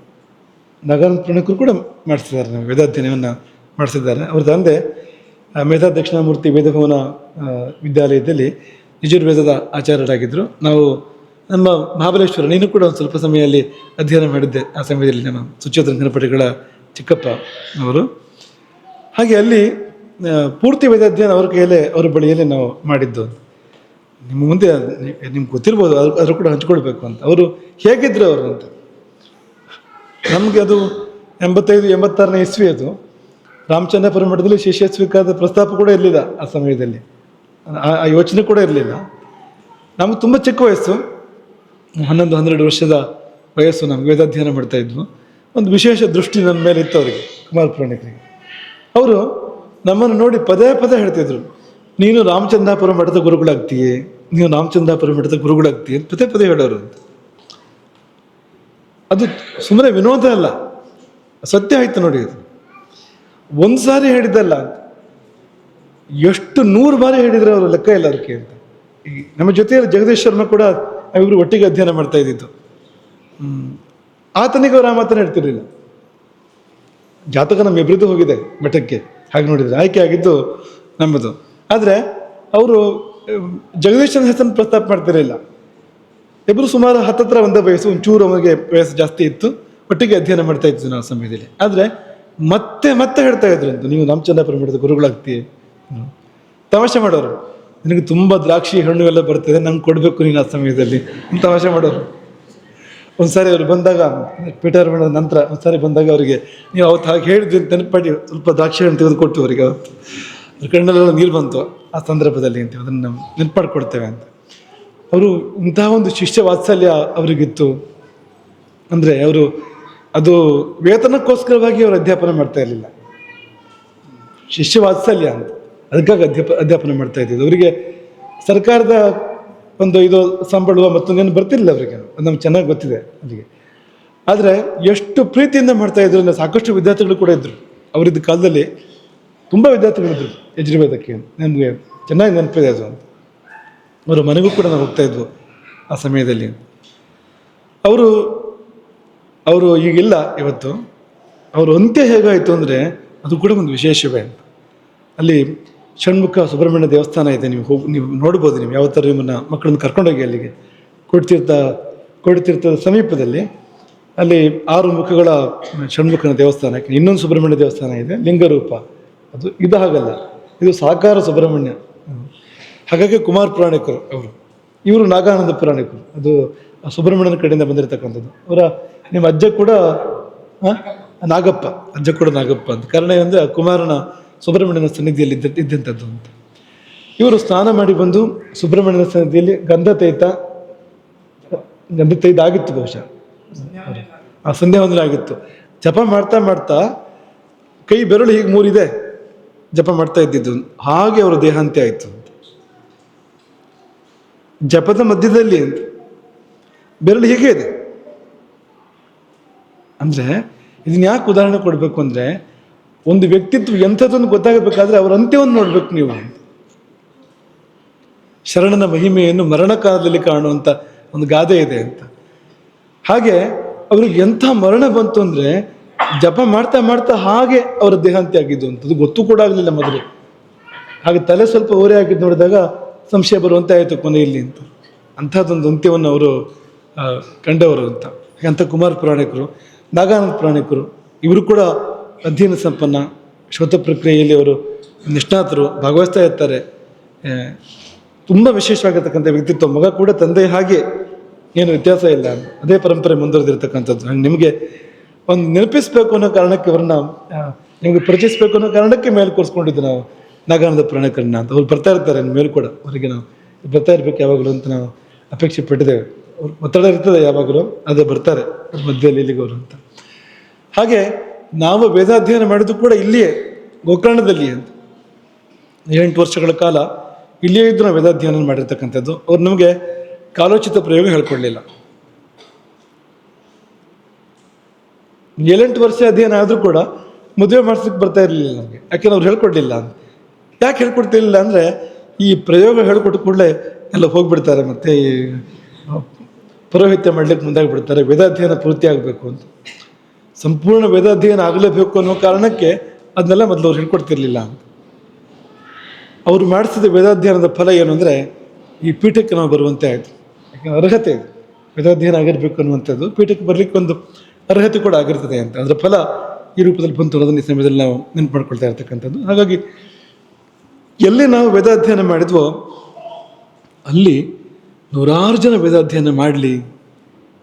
ನಾಗಾನಂದ ಪುರಾಣಿಕರು ಕೂಡ ಮಾಡಿಸಿದ್ದಾರೆ. ನಮಗೆ ವೇದಾಧ್ಯಯನವನ್ನು ಮಾಡಿಸಿದ್ದಾರೆ ಅವ್ರ ತಂದೆ ಮೇಧಾ ದಕ್ಷಿಣಾಮೂರ್ತಿ ವೇದಭವನ ವಿದ್ಯಾಲಯದಲ್ಲಿ ಯಜುರ್ವೇದದ ಆಚಾರ್ಯರಾಗಿದ್ದರು ನಾವು ನಮ್ಮ ಮಹಾಬಲೇಶ್ವರ, ನೀನು ಕೂಡ ಒಂದು ಸ್ವಲ್ಪ ಸಮಯದಲ್ಲಿ ಅಧ್ಯಯನ ಮಾಡಿದ್ದೆ. ಆ ಸಮಯದಲ್ಲಿ ನಮ್ಮ ಸುಚೇತನ ಗಣಪತಿಗಳ ಚಿಕ್ಕಪ್ಪ ಅವರು. ಹಾಗೆ ಅಲ್ಲಿ ಪೂರ್ತಿ ವೇದ ಅಧ್ಯಯನ ಅವ್ರ ಕೈಯಲ್ಲೇ, ಅವ್ರ ಬಳಿಯಲ್ಲೇ ನಾವು ಮಾಡಿದ್ದು. ನಿಮ್ಮ ಮುಂದೆ ನಿಮ್ಗೆ ಗೊತ್ತಿರ್ಬೋದು ಅದ್ರ ಅದ್ರ ಕೂಡ ಹಂಚ್ಕೊಳ್ಬೇಕು ಅಂತ. ಅವರು ಹೇಗಿದ್ರು ಅವರು ಅಂತ. ನಮಗೆ ಅದು ಎಂಬತ್ತೈದು, ಎಂಬತ್ತಾರನೇ ಇಸ್ವಿ ಅದು. ರಾಮಚಂದ್ರಪುರ ಮಠದಲ್ಲಿ ಶಿಷ್ಯ ಸ್ವೀಕಾರದ ಪ್ರಸ್ತಾಪ ಕೂಡ ಇರಲಿಲ್ಲ ಆ ಸಮಯದಲ್ಲಿ. ಆ ಯೋಚನೆ ಕೂಡ ಇರಲಿಲ್ಲ. ನಮಗೆ ತುಂಬ ಚಿಕ್ಕ ವಯಸ್ಸು. ಹನ್ನೊಂದು, ಹನ್ನೆರಡು ವರ್ಷದ ವಯಸ್ಸು ನಮ್ಗೆ ವೇದಾಧ್ಯಯನ ಮಾಡ್ತಾ ಇದ್ವು. ಒಂದು ವಿಶೇಷ ದೃಷ್ಟಿ ನನ್ನ ಮೇಲೆ ಇತ್ತು ಅವರಿಗೆ, ಕುಮಾರ ಪುರಾಣಿಕರಿಗೆ ಅವರು ನಮ್ಮನ್ನು ನೋಡಿ ಪದೇ ಪದೇ ಹೇಳ್ತಿದ್ರು, ನೀನು ರಾಮಚಂದ್ರಾಪುರ ಮಠದ ಗುರುಗಳಾಗ್ತೀಯೇ? ನೀನು ರಾಮಚಂದ್ರಾಪುರ ಮಠದ ಗುರುಗಳಾಗ್ತೀಯ? ಅಂತ ಪದೇ ಪದೇ ಹೇಳೋರು ಅಂತ. ಅದು ಸುಮ್ಮನೆ ವಿನೋದ ಅಲ್ಲ, ಸತ್ಯ ಆಯ್ತು ನೋಡಿ ಅದು. ಒಂದು ಸಾರಿ ಹೇಳಿದ್ದಲ್ಲ ಎಷ್ಟು ನೂರು ಬಾರಿ ಹೇಳಿದ್ರೆ ಅವರು ಲೆಕ್ಕ ಇಲ್ಲ ಅದಕ್ಕೆ ಅಂತ. ನಮ್ಮ ಜೊತೆಯಲ್ಲಿ ಜಗದೀಶ್ ಶರ್ಮ ಕೂಡ ಇವರು ಒಟ್ಟಿಗೆ ಅಧ್ಯಯನ ಮಾಡ್ತಾ ಇದ್ದಿದ್ದು. ಆತನಿಗೆ ಅವ್ರು ಆ ಮಾತನ್ನ ಹೇಳ್ತಿರ್ಲಿಲ್ಲ. ಜಾತಕ ನಮ್ಮ ಎಬ್ರಿದ್ದು ಹೋಗಿದೆ ಮಠಕ್ಕೆ. ಹಾಗೆ ನೋಡಿದ್ರೆ ಆಯ್ಕೆ ಆಗಿದ್ದು ನಮ್ಮದು. ಆದರೆ ಅವರು ಜಗದೀಶನ ಹೆಸರನ್ನು ಪ್ರಸ್ತಾಪ ಮಾಡ್ತಿರಲಿಲ್ಲ. ಇಬ್ಬರು ಸುಮಾರು ಹತ್ತತ್ರ ಒಂದೇ ವಯಸ್ಸು, ಒಂಚೂರು ಅವನಿಗೆ ವಯಸ್ಸು ಜಾಸ್ತಿ ಇತ್ತು. ಒಟ್ಟಿಗೆ ಅಧ್ಯಯನ ಮಾಡ್ತಾ ಇದ್ವಿ ನಾವು ಸಮಯದಲ್ಲಿ. ಆದರೆ ಮತ್ತೆ ಮತ್ತೆ ಹೇಳ್ತಾ ಇದ್ರು ಅಂತ. ನೀವು ನಮ್ಮ ಮಠದ ಗುರುಗಳಾಗ್ತೀಯ. ತಮಾಷೆ ಮಾಡೋರು. ನಿನಗೆ ತುಂಬ ದ್ರಾಕ್ಷಿ ಹಣ್ಣು ಎಲ್ಲ ಬರ್ತದೆ, ನಂಗೆ ಕೊಡಬೇಕು ನೀನು ಆ ಸಮಯದಲ್ಲಿ. ತಮಾಷೆ ಮಾಡೋರು. ಒಂದ್ಸಾರಿ ಅವ್ರು ಬಂದಾಗ ಪೀಟರ್ ಮಾಡಿದ ನಂತರ ಒಂದ್ಸಾರಿ ಬಂದಾಗ ಅವರಿಗೆ, ನೀವು ಅವತ್ತು ಹಾಗೆ ಹೇಳಿದ್ವಿ ಅಂತ ನೆನಪಾಡಿ, ಸ್ವಲ್ಪ ದ್ರಾಕ್ಷಿ ಹಣ್ಣು ತೆಗೆದುಕೊಟ್ಟು ಅವರಿಗೆ ಅವತ್ತು. ಅವ್ರ ಕಣ್ಣಲ್ಲೆಲ್ಲ ನೀರು ಬಂತು ಆ ಸಂದರ್ಭದಲ್ಲಿ ಅಂತ ಅದನ್ನು ನಾವು ನೆನ್ಪಾಡ್ಕೊಡ್ತೇವೆ ಅಂತ. ಅವರು ಇಂತಹ ಒಂದು ಶಿಷ್ಯ ವಾತ್ಸಲ್ಯ ಅವರಿಗಿತ್ತು. ಅಂದರೆ ಅವರು ಅದು ವೇತನಕ್ಕೋಸ್ಕರವಾಗಿ ಅವರು ಅಧ್ಯಾಪನ ಮಾಡ್ತಾ ಇರಲಿಲ್ಲ. ಶಿಷ್ಯ ವಾತ್ಸಲ್ಯ ಅಂತ. ಅದಕ್ಕಾಗಿ ಅಧ್ಯಾಪ, ಅಧ್ಯಾಪನ ಮಾಡ್ತಾ ಇದ್ದಿದ್ದು. ಅವರಿಗೆ ಸರ್ಕಾರದ ಒಂದು ಇದು ಸಂಬಳ ಮತ್ತೊಂದೇನು ಬರ್ತಿರಲಿಲ್ಲ ಅವರಿಗೆ. ಅದು ನಮ್ಗೆ ಚೆನ್ನಾಗಿ ಗೊತ್ತಿದೆ ಅವರಿಗೆ. ಆದರೆ ಎಷ್ಟು ಪ್ರೀತಿಯಿಂದ ಮಾಡ್ತಾ ಇದ್ರು ಅಂದರೆ ಸಾಕಷ್ಟು ವಿದ್ಯಾರ್ಥಿಗಳು ಕೂಡ ಇದ್ದರು ಅವರಿದ್ದ ಕಾಲದಲ್ಲಿ ತುಂಬ ವಿದ್ಯಾರ್ಥಿಗಳಿದ್ರು ಯಜುರ್ವೇದಕ್ಕೆ. ನಮಗೆ ಚೆನ್ನಾಗಿ ನೆನಪಿದೆ ಅದು ಅಂತ. ಅವರ ಮನೆಗೂ ಕೂಡ ನಾವು ಹೋಗ್ತಾ ಇದ್ವು ಆ ಸಮಯದಲ್ಲಿ. ಅವರು ಅವರು ಈಗಿಲ್ಲ ಇವತ್ತು. ಅವರು ಅಂತ್ಯ ಹೇಗಾಯಿತು ಅಂದರೆ ಅದು ಕೂಡ ಒಂದು ವಿಶೇಷವೇ ಅಂತ. ಅಲ್ಲಿ ಷಣ್ಮುಖ ಸುಬ್ರಹ್ಮಣ್ಯ ದೇವಸ್ಥಾನ ಇದೆ, ನೀವು ಹೋಗಿ ನೀವು ನೋಡ್ಬೋದು ನೀವು ಯಾವ ಥರ ನಿಮ್ಮನ್ನು ಮಕ್ಕಳನ್ನು ಕರ್ಕೊಂಡೋಗಿ ಅಲ್ಲಿಗೆ. ಕೊಡ್ತಿರ್ತ ಕೊಡ್ತಿರ್ತದ ಸಮೀಪದಲ್ಲಿ ಅಲ್ಲಿ ಆರು ಮುಖಗಳ ಷಣ್ಮುಖನ ದೇವಸ್ಥಾನಕ್ಕೆ ಇನ್ನೊಂದು ಸುಬ್ರಹ್ಮಣ್ಯ ದೇವಸ್ಥಾನ ಇದೆ, ಲಿಂಗರೂಪ. ಅದು ಇದು ಹಾಗಲ್ಲ. ಇದು ಸಾಕಾರ ಸುಬ್ರಹ್ಮಣ್ಯ. ಹಾಗಾಗಿ ಕುಮಾರ್ ಪುರಾಣಿಕರು ಅವರು. ಇವರು ನಾಗಾನಂದ ಪುರಾಣಿಕರು. ಅದು ಸುಬ್ರಹ್ಮಣ್ಯನ ಕಡೆಯಿಂದ ಬಂದಿರತಕ್ಕಂಥದ್ದು. ಅವರ ನಿಮ್ಮ ಅಜ್ಜ ಕೂಡ? ನಾಗಪ್ಪ, ಅಜ್ಜ ಕೂಡ ನಾಗಪ್ಪ ಅಂತ. ಕಾರಣ ಏನಂದರೆ ಕುಮಾರನ ಸುಬ್ರಹ್ಮಣ್ಯನ ಸನ್ನಿಧಿಯಲ್ಲಿ ಇದ್ದ ಇದ್ದಂಥದ್ದು ಅಂತ. ಇವರು ಸ್ನಾನ ಮಾಡಿ ಬಂದು ಸುಬ್ರಹ್ಮಣ್ಯನ ಸನ್ನಿಧಿಯಲ್ಲಿ ಗಂಧ ತೈತ, ಗಂಧ ಆಗಿತ್ತು ಬಹುಶಃ. ಆ ಸಂಧ್ಯಾ ವಂದನೆ ಆಗಿತ್ತು. ಜಪ ಮಾಡ್ತಾ ಮಾಡ್ತಾ ಕೈ ಬೆರಳು ಹೀಗೆ ಮೂರಿದೆ, ಜಪ ಮಾಡ್ತಾ ಇದ್ದಿದ್ದು. ಹಾಗೆ ಅವರ ದೇಹಾಂತ್ಯ ಆಯಿತು ಜಪದ ಮಧ್ಯದಲ್ಲಿ ಅಂತ. ಬೆರಳು ಹೀಗೆ ಇದೆ. ಅಂದ್ರೆ ಇದನ್ನ ಯಾಕೆ ಉದಾಹರಣೆ ಕೊಡಬೇಕು ಅಂದರೆ ಒಂದು ವ್ಯಕ್ತಿತ್ವ ಎಂಥದ್ದೊಂದು ಗೊತ್ತಾಗಬೇಕಾದ್ರೆ ಅವರ ಅಂತ್ಯವನ್ನು ನೋಡ್ಬೇಕು ನೀವು. ಶರಣನ ಮಹಿಮೆಯನ್ನು ಮರಣ ಕಾಲದಲ್ಲಿ ಕಾಣುವಂತ ಒಂದು ಗಾದೆ ಇದೆ ಅಂತ. ಹಾಗೆ ಅವ್ರಿಗೆ ಎಂಥ ಮರಣ ಬಂತು ಅಂದ್ರೆ ಜಪ ಮಾಡ್ತಾ ಮಾಡ್ತಾ ಹಾಗೆ ಅವರ ದೇಹಾಂತ್ಯ ಆಗಿದ್ದು ಅಂತದ್ದು ಗೊತ್ತು ಕೂಡ ಆಗಲಿಲ್ಲ ಮೊದಲು. ಹಾಗೆ ತಲೆ ಸ್ವಲ್ಪ ಓರೆ ಆಗಿದ್ದು ನೋಡಿದಾಗ ಸಂಶಯ ಬರುವಂತೆ ಆಯಿತು ಕೊನೆಯಲ್ಲಿ ಅಂತ. ಅಂಥದ್ದೊಂದು ಅಂತ್ಯವನ್ನು ಅವರು ಕಂಡವರು ಅಂತ. ಅಂತ ಕುಮಾರ್ ಪುರಾಣಿಕರು ನಾಗಾನಂದ ಪ್ರಾಣಿಕರು, ಇವರು ಕೂಡ ಅಧ್ಯಯನ ಸಂಪನ್ನ ಶ್ರೋತ ಪ್ರಕ್ರಿಯೆಯಲ್ಲಿ ಅವರು ನಿಷ್ಣಾತರು, ಭಾಗವಹಿಸ್ತಾ ಇರ್ತಾರೆ. ತುಂಬ ವಿಶೇಷವಾಗಿರ್ತಕ್ಕಂಥ ವ್ಯಕ್ತಿತ್ವ, ಮಗ ಕೂಡ ತಂದೆ ಹಾಗೆ ಏನು ವ್ಯತ್ಯಾಸ ಇಲ್ಲ. ಅದೇ ಪರಂಪರೆ ಮುಂದುವರೆದಿರ್ತಕ್ಕಂಥದ್ದು. ಹಂಗೆ ನಿಮಗೆ ಒಂದು ನೆನಪಿಸ್ಬೇಕು ಅನ್ನೋ ಕಾರಣಕ್ಕೆ ಅವ್ರನ್ನ ನಿಮಗೆ ಪರಿಚಯಿಸ್ಬೇಕು ಅನ್ನೋ ಕಾರಣಕ್ಕೆ ಮೇಲೆ ಕೂರಿಸ್ಕೊಂಡಿದ್ದು ನಾವು ನಾಗಾನಂದ ಪ್ರಾಣಿಕರನ್ನ ಅಂತ. ಅವ್ರು ಬರ್ತಾ ಇರ್ತಾರೆ, ಮೇಲೆ ಕೂಡ. ಅವರಿಗೆ ನಾವು ಬರ್ತಾ ಇರ್ಬೇಕು ಯಾವಾಗಲೂ ಅಂತ ನಾವು ಅಪೇಕ್ಷೆ ಪಟ್ಟಿದ್ದೇವೆ. ಒತ್ತಡ ಇರ್ತದೆ ಯಾವಾಗಲೂ, ಅದೇ ಬರ್ತಾರೆ ಮಧ್ಯದಲ್ಲಿ ಇಲ್ಲಿಗೆ ಅವರು ಅಂತ. ಹಾಗೆ ನಾವು ವೇದಾಧ್ಯಯನ ಮಾಡಿದ್ದು ಕೂಡ ಇಲ್ಲಿಯೇ, ಗೋಕರ್ಣದಲ್ಲಿಯೇ ಅಂತ. ಎಂಟು ವರ್ಷಗಳ ಕಾಲ ಇಲ್ಲಿಯೇ ಇದ್ದು ನಾವು ವೇದಾಧ್ಯಯನ ಮಾಡಿರ್ತಕ್ಕಂಥದ್ದು. ಅವ್ರು ನಮಗೆ ಕಾಲೋಚಿತ ಪ್ರಯೋಗ ಹೇಳ್ಕೊಡ್ಲಿಲ್ಲ. ಏಳೆಂಟು ವರ್ಷ ಅಧ್ಯಯನ ಆದರೂ ಕೂಡ ಮದುವೆ ಮಾಡಿಸ್ಲಿಕ್ಕೆ ಬರ್ತಾ ಇರಲಿಲ್ಲ ನಮಗೆ. ಯಾಕೆಂದ್ರೆ ಅವ್ರು ಹೇಳ್ಕೊಡ್ಲಿಲ್ಲ ಯಾಕೆ ಹೇಳ್ಕೊಡ್ತಿರ್ಲಿಲ್ಲ ಅಂದರೆ ಈ ಪ್ರಯೋಗ ಹೇಳ್ಕೊಟ್ಟು ಕೂಡಲೇ ಎಲ್ಲ ಹೋಗ್ಬಿಡ್ತಾರೆ ಮತ್ತೆ ಈ ಪೌರೋಹಿತ್ಯ ಮಾಡ್ಲಿಕ್ಕೆ ಮುಂದಾಗ್ಬಿಡ್ತಾರೆ ವೇದಾಧ್ಯಯನ ಪೂರ್ತಿ ಆಗಬೇಕು ಅಂತ. ಸಂಪೂರ್ಣ ವೇದಾಧ್ಯಯನ ಆಗಲೇಬೇಕು ಅನ್ನೋ ಕಾರಣಕ್ಕೆ ಅದನ್ನೆಲ್ಲ ಮೊದಲು ಅವ್ರು ಹೇಳ್ಕೊಡ್ತಿರ್ಲಿಲ್ಲ ಅಂತ. ಅವರು ಮಾಡಿಸಿದ ವೇದಾಧ್ಯಯನದ ಫಲ ಏನು ಅಂದರೆ ಈ ಪೀಠಕ್ಕೆ ನಾವು ಬರುವಂತೆ ಆಯಿತು. ಯಾಕಂದ್ರೆ ಅರ್ಹತೆ ಇದೆ. ವೇದಾಧ್ಯಯನ ಆಗಿರಬೇಕು ಅನ್ನುವಂಥದ್ದು ಪೀಠಕ್ಕೆ ಬರಲಿಕ್ಕೆ ಒಂದು ಅರ್ಹತೆ ಕೂಡ ಆಗಿರ್ತದೆ ಅಂತ. ಅದರ ಫಲ ಈ ರೂಪದಲ್ಲಿ ಬಂತು ಅನ್ನೋದನ್ನು ಈ ಸಮಯದಲ್ಲಿ ನಾವು ನೆನಪು ಮಾಡ್ಕೊಳ್ತಾ ಇರ್ತಕ್ಕಂಥದ್ದು. ಹಾಗಾಗಿ ಎಲ್ಲಿ ನಾವು ವೇದಾಧ್ಯಯನ ಮಾಡಿದ್ವೋ ಅಲ್ಲಿ ನೂರಾರು ಜನ ವೇದಾಧ್ಯಯನ ಮಾಡಲಿ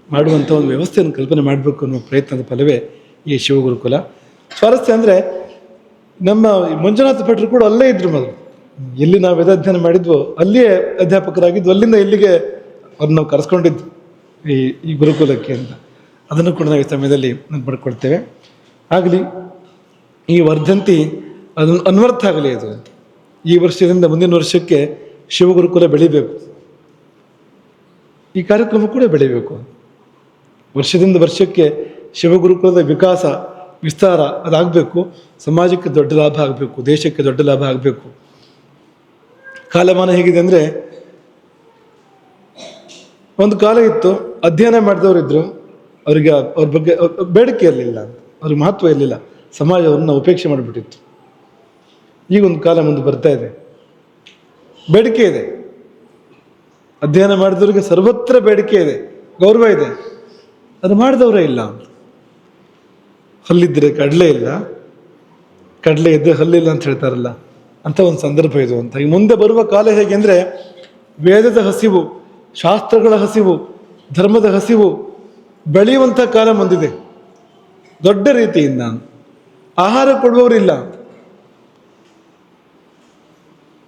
ಮಾಡುವಂಥ ಒಂದು ವ್ಯವಸ್ಥೆಯನ್ನು ಕಲ್ಪನೆ ಮಾಡಬೇಕು ಅನ್ನೋ ಪ್ರಯತ್ನದ ಫಲವೇ ಈ ಶಿವಗುರುಕುಲ. ಸ್ವಾರಸ್ಯ ಅಂದರೆ ನಮ್ಮ ಮಂಜುನಾಥ ಭಟ್ರು ಕೂಡ ಅಲ್ಲೇ ಇದ್ರು ಮೊದಲು. ಎಲ್ಲಿ ನಾವು ವೇದಾಧ್ಯಯನ ಮಾಡಿದ್ವೋ ಅಲ್ಲಿಯೇ ಅಧ್ಯಾಪಕರಾಗಿದ್ದು, ಅಲ್ಲಿಂದ ಇಲ್ಲಿಗೆ ಅವ್ರನ್ನ ನಾವು ಕರೆಸ್ಕೊಂಡಿದ್ದು ಈ ಈ ಗುರುಕುಲಕ್ಕೆ ಅಂತ. ಅದನ್ನು ಕೂಡ ನಾವು ಈ ಸಮಯದಲ್ಲಿ ಪಡ್ಕೊಳ್ತೇವೆ ಆಗಲಿ, ಈ ವರ್ಧಂತಿ ಅದನ್ನು ಅನ್ವರ್ಥ ಆಗಲಿ ಅದು. ಈ ವರ್ಷದಿಂದ ಮುಂದಿನ ವರ್ಷಕ್ಕೆ ಶಿವಗುರುಕುಲ ಬೆಳಿಬೇಕು. ಈ ಕಾರ್ಯಕ್ರಮ ಕೂಡ ಬೆಳಿಬೇಕು. ವರ್ಷದಿಂದ ವರ್ಷಕ್ಕೆ ಶಿವಗುರುಕುಲದ ವಿಕಾಸ, ವಿಸ್ತಾರ ಅದಾಗಬೇಕು. ಸಮಾಜಕ್ಕೆ ದೊಡ್ಡ ಲಾಭ ಆಗಬೇಕು, ದೇಶಕ್ಕೆ ದೊಡ್ಡ ಲಾಭ ಆಗಬೇಕು. ಕಾಲಮಾನ ಹೇಗಿದೆ ಅಂದರೆ, ಒಂದು ಕಾಲ ಇತ್ತು, ಅಧ್ಯಯನ ಮಾಡಿದವರು ಇದ್ರು ಅವರಿಗೆ ಅವ್ರ ಬಗ್ಗೆ, ಬೇಡಿಕೆ ಇರಲಿಲ್ಲ ಅವ್ರಿಗೆ ಮಹತ್ವ ಇರಲಿಲ್ಲ. ಸಮಾಜ ಅವ್ರನ್ನ ಉಪೇಕ್ಷೆ ಮಾಡಿಬಿಟ್ಟಿತ್ತು. ಈಗ ಒಂದು ಕಾಲ ಮುಂದೆ ಬರ್ತಾ ಇದೆ. ಬೇಡಿಕೆ ಇದೆ. ಅಧ್ಯಯನ ಮಾಡಿದವರಿಗೆ ಸರ್ವತ್ರ ಬೇಡಿಕೆ ಇದೆ, ಗೌರವ ಇದೆ. ಅದು ಮಾಡಿದವರೇ ಇಲ್ಲ. ಹಲ್ಲಿದ್ದರೆ ಕಡಲೆ ಇಲ್ಲ. ಕಡಲೆ ಇದ್ದರೆ ಹಲ್ಲಿಲ್ಲ ಅಂತ ಹೇಳ್ತಾರಲ್ಲ, ಅಂತ ಒಂದು ಸಂದರ್ಭ ಇದು ಅಂತ. ಈ ಮುಂದೆ ಬರುವ ಕಾಲ ಹೇಗೆ ಅಂದರೆ, ವೇದದ ಹಸಿವು, ಶಾಸ್ತ್ರಗಳ ಹಸಿವು, ಧರ್ಮದ ಹಸಿವು ಬೆಳೆಯುವಂಥ ಕಾಲ ಬಂದಿದೆ ದೊಡ್ಡ ರೀತಿಯಿಂದ ಆಹಾರ ಕೊಡುವವರಿಲ್ಲ.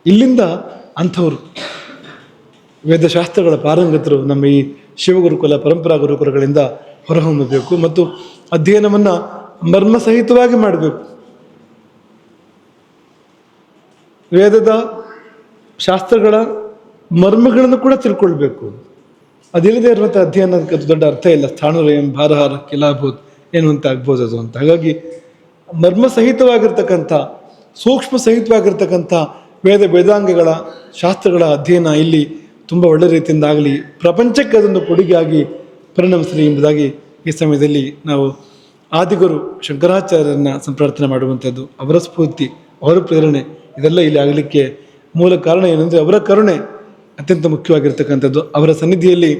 ಇಲ್ಲಿಂದ ಅಂಥವ್ರು. ವೇದಶಾಸ್ತ್ರಗಳ ಪಾರಂಗತರು ನಮ್ಮ ಈ ಶಿವಗುರುಕುಲ, ಪರಂಪರಾ ಗುರುಕುಲಗಳಿಂದ ಹೊರಹೊಮ್ಮಬೇಕು ಮತ್ತು ಅಧ್ಯಯನವನ್ನು ಮರ್ಮಸಹಿತವಾಗಿ ಮಾಡಬೇಕು. ವೇದದ ಶಾಸ್ತ್ರಗಳ ಮರ್ಮಗಳನ್ನು ಕೂಡ ತಿಳ್ಕೊಳ್ಬೇಕು. ಅದಿಲ್ಲದೆ ಇರುವಂಥ ಅಧ್ಯಯನಕ್ಕೆ ಅದು ದೊಡ್ಡ ಅರ್ಥ ಇಲ್ಲ. ಸ್ಥಾಣುರಯಂ ಭಾರಹಾರ ಕಿಲಾಭೂತ್ ಏನು ಅಂತ ಆಗ್ಬೋದು ಅದು ಅಂತ. ಹಾಗಾಗಿ ಮರ್ಮ ಸಹಿತವಾಗಿರ್ತಕ್ಕಂಥ ಸೂಕ್ಷ್ಮ ಸಹಿತವಾಗಿರ್ತಕ್ಕಂಥ ವೇದ ವೇದಾಂಗಗಳ ಶಾಸ್ತ್ರಗಳ ಅಧ್ಯಯನ ಇಲ್ಲಿ ತುಂಬ ಒಳ್ಳೆ ರೀತಿಯಿಂದ ಆಗಲಿ, ಪ್ರಪಂಚಕ್ಕೆ ಅದೊಂದು ಕೊಡುಗೆಯಾಗಿ ಪರಿಣಮಿಸಲಿ ಎಂಬುದಾಗಿ ಈ ಸಮಯದಲ್ಲಿ ನಾವು ಆದಿಗುರು ಶಂಕರಾಚಾರ್ಯರನ್ನ ಸಂಪ್ರಾರ್ಥನೆ ಮಾಡುವಂಥದ್ದು. ಅವರ ಸ್ಫೂರ್ತಿ, ಅವರ ಪ್ರೇರಣೆ, ಇದೆಲ್ಲ ಇಲ್ಲಿ ಆಗಲಿಕ್ಕೆ ಮೂಲ ಕಾರಣ ಏನಂದರೆ ಅವರ ಕರುಣೆ ಅತ್ಯಂತ ಮುಖ್ಯವಾಗಿರ್ತಕ್ಕಂಥದ್ದು. ಅವರ ಸನ್ನಿಧಿಯಲ್ಲಿ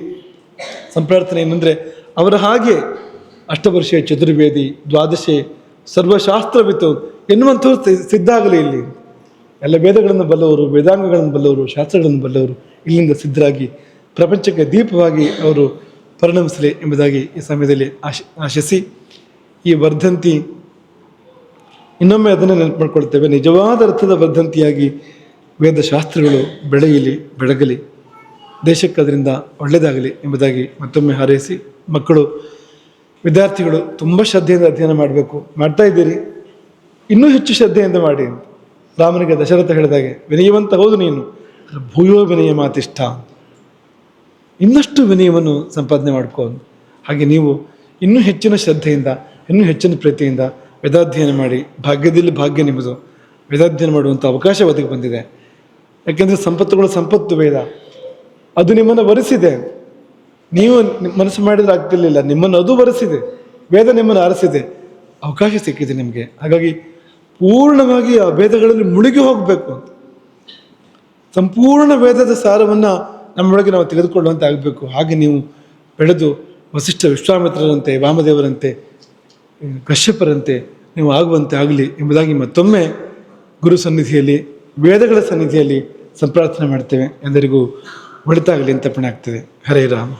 ಸಂಪ್ರಾರ್ಥನೆ ಏನಂದರೆ ಅವರ ಹಾಗೆ ಅಷ್ಟವರ್ಷೀಯ ಚತುರ್ವೇದಿ, ದ್ವಾದಶಿ, ಸರ್ವಶಾಸ್ತ್ರವಿತ್ತು ಎನ್ನುವಂಥವ್ರು ಸಿದ್ಧಾಗಲಿ ಇಲ್ಲಿ. ಎಲ್ಲ ವೇದಗಳನ್ನು ಬಲ್ಲವರು, ವೇದಾಂಗಗಳನ್ನು ಬಲ್ಲವರು, ಶಾಸ್ತ್ರಗಳನ್ನು ಬಲ್ಲವರು. ಇಲ್ಲಿಂದ ಸಿದ್ಧರಾಗಿ ಪ್ರಪಂಚಕ್ಕೆ ದೀಪವಾಗಿ ಅವರು ಪರಿಣಮಿಸಲಿ ಎಂಬುದಾಗಿ ಈ ಸಮಯದಲ್ಲಿ ಆಶಿ, ಆಶಿಸಿ ಈ ವರ್ಧಂತಿ ಇನ್ನೊಮ್ಮೆ ಅದನ್ನು ನೆನಪು ಮಾಡಿಕೊಳ್ತೇವೆ ನಿಜವಾದ ಅರ್ಥದ ವರ್ಧಂತಿಯಾಗಿ ವೇದಶಾಸ್ತ್ರಗಳು ಬೆಳೆಯಲಿ, ಬೆಳಗಲಿ, ದೇಶಕ್ಕೆ ಅದರಿಂದ ಒಳ್ಳೆಯದಾಗಲಿ ಎಂಬುದಾಗಿ ಮತ್ತೊಮ್ಮೆ ಹಾರೈಸಿ ಮಕ್ಕಳು, ವಿದ್ಯಾರ್ಥಿಗಳು ತುಂಬ ಶ್ರದ್ಧೆಯಿಂದ ಅಧ್ಯಯನ ಮಾಡಬೇಕು. ಮಾಡ್ತಾ ಇದ್ದೀರಿ. ಇನ್ನೂ ಹೆಚ್ಚು ಶ್ರದ್ಧೆಯಿಂದ ಮಾಡಿ ರಾಮನಿಗೆ ದಶರಥ ಹೇಳಿದಾಗೆ, ವಿನಯವಂತ ಹೌದು ನೀನು. ಭೂಯೋ ವಿನಯ ಮಾತಿಷ್ಠ. ಇನ್ನಷ್ಟು ವಿನಯವನ್ನು ಸಂಪಾದನೆ ಮಾಡ್ಕೋ. ಹಾಗೆ ನೀವು ಇನ್ನೂ ಹೆಚ್ಚಿನ ಶ್ರದ್ಧೆಯಿಂದ, ಇನ್ನೂ ಹೆಚ್ಚಿನ ಪ್ರೀತಿಯಿಂದ ವೇದಾಧ್ಯಯನ ಮಾಡಿ. ಭಾಗ್ಯದಲ್ಲಿ ಭಾಗ್ಯ ನಿಮ್ಮದು. ವೇದಾಧ್ಯಯನ ಮಾಡುವಂಥ ಅವಕಾಶ ಒದಗಿ ಬಂದಿದೆ. ಯಾಕೆಂದರೆ ಸಂಪತ್ತುಗಳು ಸಂಪತ್ತು ವೇದ. ಅದು ನಿಮ್ಮನ್ನು ಒರೆಸಿದೆ. ನೀವು ಮನಸ್ಸು ಮಾಡಿದ್ರೆ ಆಗ್ತಿರ್ಲಿಲ್ಲ. ನಿಮ್ಮನ್ನು ಅದು ಒರೆಸಿದೆ. ವೇದ ನಿಮ್ಮನ್ನು ಆರಿಸಿದೆ. ಅವಕಾಶ ಸಿಕ್ಕಿದೆ ನಿಮಗೆ. ಹಾಗಾಗಿ ಪೂರ್ಣವಾಗಿ ಆ ವೇದಗಳಲ್ಲಿ ಮುಳುಗಿ ಹೋಗಬೇಕು ಸಂಪೂರ್ಣ ವೇದದ ಸಾರವನ್ನು ನಮ್ಮೊಳಗೆ ನಾವು ತೆಗೆದುಕೊಳ್ಳುವಂತೆ ಆಗಬೇಕು. ಹಾಗೆ ನೀವು ಬೆಳೆದು ವಸಿಷ್ಠ ವಿಶ್ವಾಮಿತ್ರರಂತೆ, ವಾಮದೇವರಂತೆ, ಕಶ್ಯಪರಂತೆ ನೀವು ಆಗುವಂತೆ ಆಗಲಿ ಎಂಬುದಾಗಿ ಮತ್ತೊಮ್ಮೆ ಗುರು ಸನ್ನಿಧಿಯಲ್ಲಿ, ವೇದಗಳ ಸನ್ನಿಧಿಯಲ್ಲಿ ಸಂಪ್ರಾರ್ಥನೆ ಮಾಡ್ತೇವೆ. ಎಲ್ಲರಿಗೂ ಒಳಿತಾಗಲಿ ಅಂತ ಆಗ್ತದೆ. ಹರೇ ರಾಮ.